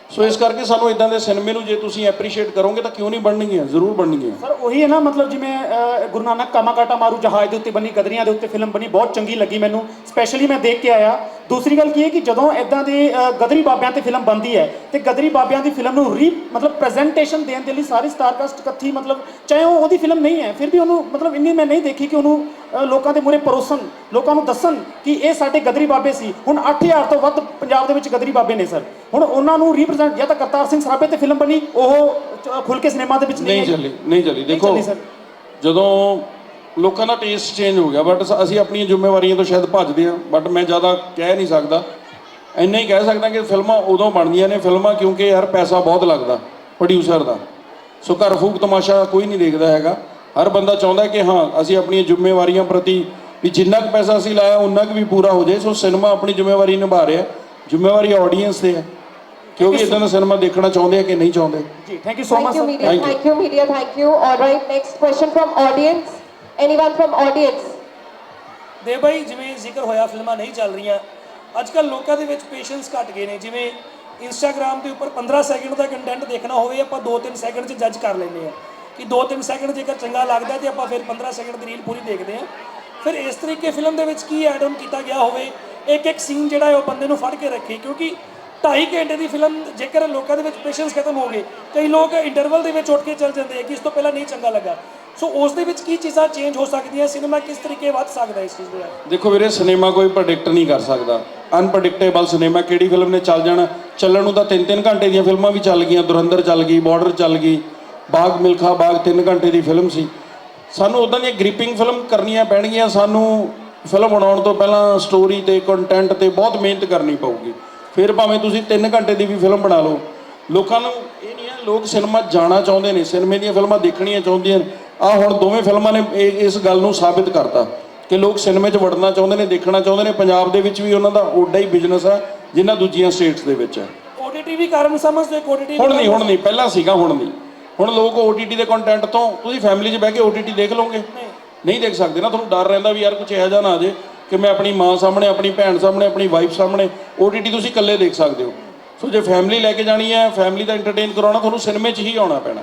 ਸੋ ਇਸ ਕਰਕੇ ਸਾਨੂੰ ਇਦਾਂ ਦੇ ਸਿਨੇਮੇ ਨੂੰ ਜੇ ਤੁਸੀਂ ਐਪਰੀਸ਼ੀਏਟ ਕਰੋਗੇ ਤਾਂ ਕਿਉਂ ਨਹੀਂ ਬਣਨਗੀਆਂ? ਜ਼ਰੂਰ ਬਣਨਗੀਆਂ। ਸਰ ਉਹੀ ਹੈ ਨਾ ਮਤਲਬ ਜਿਵੇਂ ਅਹ, ਗੁਰੂ ਨਾਨਕ ਕਾਮਾਕਾਟਾ ਮਾਰੂ ਜਹਾਜ਼ ਦੇ ਉੱਤੇ ਬਣੀ ਗਦਰੀਆਂ ਦੇ ਉੱਤੇ ਫਿਲਮ ਬਣੀ ਬਹੁਤ ਚੰਗੀ ਲੱਗੀ ਮੈਨੂੰ। ਸਪੈਸ਼ਲੀ ਮੈਂ ਦੇਖ ਕੇ ਆਇਆ। ਦੂਸਰੀ ਗੱਲ ਕੀ ਹੈ ਕਿ ਜਦੋਂ ਇਦਾਂ ਦੇ ਗਦਰੀ ਬਾਬਿਆਂ ਤੇ ਫਿਲਮ ਬਣਦੀ ਹੈ ਤੇ ਗਦਰੀ ਬਾਬਿਆਂ ਦੀ ਫਿਲਮ ਨੂੰ ਰੀ ਮਤਲਬ ਪ੍ਰੈਜੈਂਟੇਸ਼ਨ ਦੇਣ ਦੇ ਲਈ ਸਾਰੀ ਸਟਾਰਕਾਸਟ ਇਕੱਠੀ ਮਤਲਬ ਚਾਹੇ ਉਹ ਉਹਦੀ ਫਿਲਮ ਨਹੀਂ ਹੈ ਫਿਰ ਵੀ ਉਹਨੂੰ ਮਤਲਬ ਇੰਨੀ ਮੈਂ ਨਹੀਂ ਦੇਖੀ ਕਿ ਉਹਨੂੰ ਲੋਕਾਂ ਦੇ ਮੂਹਰੇ ਪਰੋਸਣ ਲੋਕਾਂ ਨੂੰ ਦੱਸਣ ਕਿ ਇਹ ਸਾਡੇ ਗਦਰੀ ਬਾਬੇ ਸੀ ਹੁਣ 8000 ਤੋਂ ਵੱਧ ਪੰਜਾਬ ਦੇ ਵਿੱਚ ਗਦਰੀ ਬਾਬੇ ਨੇ ਸਰ ਹੁਣ ਉਹਨਾਂ ਨੂੰ ਰੀਪ੍ਰੈਜ਼ੈਂਟ ਜਾਂ ਤਾਂ ਕਰਤਾਰ ਸਿੰਘ ਸਰਾਭੇ ਤੇ ਫਿਲਮ ਬਣੀ ਉਹ ਖੁੱਲ ਕੇ ਸਿਨੇਮਾ ਦੇ ਵਿੱਚ ਨਹੀਂ। ਚੱਲੀ ਨਹੀਂ ਚੱਲੀ ਦੇਖੋ। ਜਦੋਂ ਲੋਕਾਂ ਦਾ ਟੇਸਟ ਚੇਂਜ ਹੋ ਗਿਆ ਬਟ ਅਸੀਂ ਆਪਣੀਆਂ ਜ਼ਿੰਮੇਵਾਰੀਆਂ ਤੋਂ ਸ਼ਾਇਦ ਭੱਜਦੇ ਹਾਂ ਬਟ ਮੈਂ ਜ਼ਿਆਦਾ ਕਹਿ ਨਹੀਂ ਸਕਦਾ ਇੰਨਾ ਹੀ ਕਹਿ ਸਕਦਾ ਕਿ ਫਿਲਮਾਂ ਉਦੋਂ ਬਣਦੀਆਂ ਨੇ ਫਿਲਮਾਂ ਕਿਉਂਕਿ ਯਾਰ ਪੈਸਾ ਬਹੁਤ ਲੱਗਦਾ ਪ੍ਰੋਡਿਊਸਰ ਦਾ ਸੋ ਘਰ ਫੂਕ ਤਮਾਸ਼ਾ ਕੋਈ ਨਹੀਂ ਦੇਖਦਾ ਹੈਗਾ ਹਰ ਬੰਦਾ ਚਾਹੁੰਦਾ ਕਿ ਹਾਂ ਅਸੀਂ ਆਪਣੀਆਂ ਜ਼ਿੰਮੇਵਾਰੀਆਂ ਪ੍ਰਤੀ ਵੀ ਜਿੰਨਾ ਕੁ ਪੈਸਾ ਅਸੀਂ ਲਾਇਆ ਉਨਾ ਕੁ ਵੀ ਪੂਰਾ ਹੋ ਜਾਏ ਸੋ ਸਿਨੇਮਾ ਆਪਣੀ ਜ਼ਿੰਮੇਵਾਰੀ ਨਿਭਾ ਰਿਹਾ ਜ਼ਿੰਮੇਵਾਰੀ ਆਡੀਅנס ਤੇ ਹੈ ਕਿਉਂਕਿ ਇਦਾਂ ਦਾ ਸਿਨੇਮਾ ਦੇਖਣਾ ਚਾਹੁੰਦੇ ਆ ਕਿ ਨਹੀਂ ਚਾਹੁੰਦੇ ਜੀ thank you so much media. Thank you. Thank you, media. Thank you. All right. Next question from audience. ਦੇ ਬਾਈ, ਜਿਵੇਂ ਜ਼ਿਕਰ ਹੋਇਆ, ਫਿਲਮਾਂ ਨਹੀਂ ਚੱਲ ਰਹੀਆਂ। ਅੱਜ ਕੱਲ ਲੋਕਾਂ ਦੇ ਵਿੱਚ ਪੇਸ਼ੈਂਸ ਘਟ ਗਏ ਨੇ। ਜਿਵੇਂ ਇੰਸਟਾਗ੍ਰam ਦੇ ਉੱਪਰ 15 ਸੈਕਿੰਡ ਦਾ ਕੰਟੈਂਟ ਦੇਖਣਾ ਹੋਵੇ, ਆਪਾਂ 2-3 ਸੈਕਿੰਡ 'ਚ ਜੱਜ ਕਰ ਲੈਂਦੇ ਆ ਕਿ 2-3 ਸੈਕਿੰਡ ਜੇਕਰ ਚੰਗਾ ਲੱਗਦਾ ਤੇ ਆਪਾਂ ਫਿਰ 15 ਸੈਕਿੰਡ ਦੀ ਰੀਲ ਪੂਰੀ ਦੇਖਦੇ ਆ ਫਿਰ ਇਸ ਤਰੀਕੇ ਫਿਲਮ ਦੇ ਵਿੱਚ ਕੀ ਐਡ ਆਨ ਕੀਤਾ ਗਿਆ ਹੋਵੇ ਇੱਕ ਇੱਕ ਸੀਨ ਜਿਹੜਾ ਹੈ ਉਹ ਬੰਦੇ ਨੂੰ ਫੜ ਕੇ ਰੱਖੇ, ਕਿਉਂਕਿ 2.5 ਘੰਟੇ ਦੀ ਫਿਲਮ ਜੇਕਰ ਲੋਕਾਂ ਦੇ ਵਿੱਚ ਪੇਸ਼ੈਂਸ ਖਤਮ ਹੋ ਗਏ, ਕਈ ਲੋਕ ਇੰਟਰਵਲ ਦੇ ਵਿੱਚ ਉੱਠ ਕੇ ਚੱਲ ਜਾਂਦੇ ਆ ਕਿ ਇਸ ਤੋਂ ਪਹਿਲਾਂ ਨਹੀਂ ਚੰਗਾ ਲੱਗਾ। ਸੋ ਉਸ ਦੇ ਵਿੱਚ ਕੀ ਚੀਜ਼ਾਂ ਚੇਂਜ ਹੋ ਸਕਦੀਆਂ? ਸਿਨੇਮਾ ਕਿਸ ਤਰੀਕੇ ਵੱਧ ਸਕਦਾ ਇਸ ਚੀਜ਼ ਦੇ ਨਾਲ? ਦੇਖੋ ਵੀਰੇ ਸਿਨੇਮਾ ਕੋਈ ਪ੍ਰੈਡਿਕਟ ਨਹੀਂ ਕਰ ਸਕਦਾ। ਅਨਪ੍ਰੈਡਿਕਟੇਬਲ ਸਿਨੇਮਾ ਕਿਹੜੀ ਫਿਲਮ ਨੇ ਚੱਲ ਜਾਣਾ? ਚੱਲਣ ਨੂੰ ਤਾਂ 3-3 ਘੰਟੇ ਦੀਆਂ ਫਿਲਮਾਂ ਵੀ ਚੱਲ ਗਈਆਂ। ਦੁਰੰਦਰ ਚੱਲ ਗਈ ਬਾਰਡਰ ਚੱਲ ਗਈ। ਬਾਗ ਮਿਲਖਾ ਬਾਗ 3 ਘੰਟੇ ਦੀ ਫਿਲਮ ਸੀ। ਸਾਨੂੰ ਉਦਾਂ ਦੀਆਂ ਗ੍ਰਿਪਿੰਗ ਫਿਲਮ ਕਰਨੀਆਂ ਪੈਣਗੀਆਂ। ਸਾਨੂੰ ਫਿਲਮ ਬਣਾਉਣ ਤੋਂ ਪਹਿਲਾਂ ਸਟੋਰੀ ਤੇ ਕੰਟੈਂਟ ਤੇ ਬਹੁਤ ਮਿਹਨਤ ਕਰਨੀ ਪਊਗੀ। ਫਿਰ ਭਾਵੇਂ ਤੁਸੀਂ 3 ਘੰਟੇ ਦੀ ਵੀ ਫਿਲਮ ਬਣਾ ਲਓ। ਲੋਕਾਂ ਨੂੰ ਇਹ ਨਹੀਂ ਹੈ, ਲੋਕ ਸਿਨੇਮਾ ਜਾਣਾ ਚਾਹੁੰਦੇ ਨੇ। ਸਿਨੇਮੇ ਦੀਆਂ ਫਿਲਮਾਂ ਦੇਖਣੀਆਂ ਚਾਹੁੰਦੀਆਂ ਨੇ। ਆ ਹੁਣ ਦੋਵੇਂ ਫਿਲਮਾਂ ਨੇ ਇਸ ਗੱਲ ਨੂੰ ਸਾਬਿਤ ਕਰਤਾ ਕਿ ਲੋਕ ਸਿਨੇਮੇ 'ਚ ਵੜਨਾ ਚਾਹੁੰਦੇ ਨੇ ਦੇਖਣਾ ਚਾਹੁੰਦੇ ਨੇ। ਪੰਜਾਬ ਦੇ ਵਿੱਚ ਵੀ ਉਹਨਾਂ ਦਾ ਓਡਾ ਹੀ ਬਿਜ਼ਨਸ ਹੈ ਜਿੰਨਾ ਦੂਜੀਆਂ ਸਟੇਟਸ ਦੇ ਵਿੱਚ ਹੈ ਓਟੀਟੀ ਵੀ ਕਾਰਨ ਸਮਝਦੇ ਓਟੀਟੀ ਹੁਣ ਨਹੀਂ ਹੁਣ ਨਹੀਂ ਪਹਿਲਾਂ ਸੀਗਾ ਹੁਣ ਨਹੀਂ। ਹੁਣ ਲੋਕ OTT ਦੇ ਕੰਟੈਂਟ ਤੋਂ ਤੁਸੀਂ ਫੈਮਿਲੀ 'ਚ ਬਹਿ ਕੇ OTT ਦੇਖ ਲਓਗੇ। ਨਹੀਂ। ਦੇਖ ਸਕਦੇ ਨਾ ਤੁਹਾਨੂੰ ਡਰ ਰਹਿੰਦਾ ਵੀ ਯਾਰ ਕੁਝ ਇਹੋ ਜਿਹਾ ਨਾ ਆ ਜੇ ਕਿ ਮੈਂ ਆਪਣੀ ਮਾਂ ਸਾਹਮਣੇ ਆਪਣੀ ਭੈਣ ਸਾਹਮਣੇ ਆਪਣੀ ਵਾਈਫ ਸਾਹਮਣੇ OTT ਤੁਸੀਂ ਇਕੱਲੇ ਦੇਖ ਸਕਦੇ ਹੋ। ਸੋ ਜੇ ਫੈਮਿਲੀ ਲੈ ਕੇ ਜਾਣੀ ਹੈ ਫੈਮਿਲੀ ਦਾ ਐਂਟਰਟੇਨ ਕਰਾਉਣਾ ਤੁਹਾਨੂੰ ਸਿਨੇਮੇ 'ਚ ਹੀ ਆਉਣਾ ਪੈਣਾ।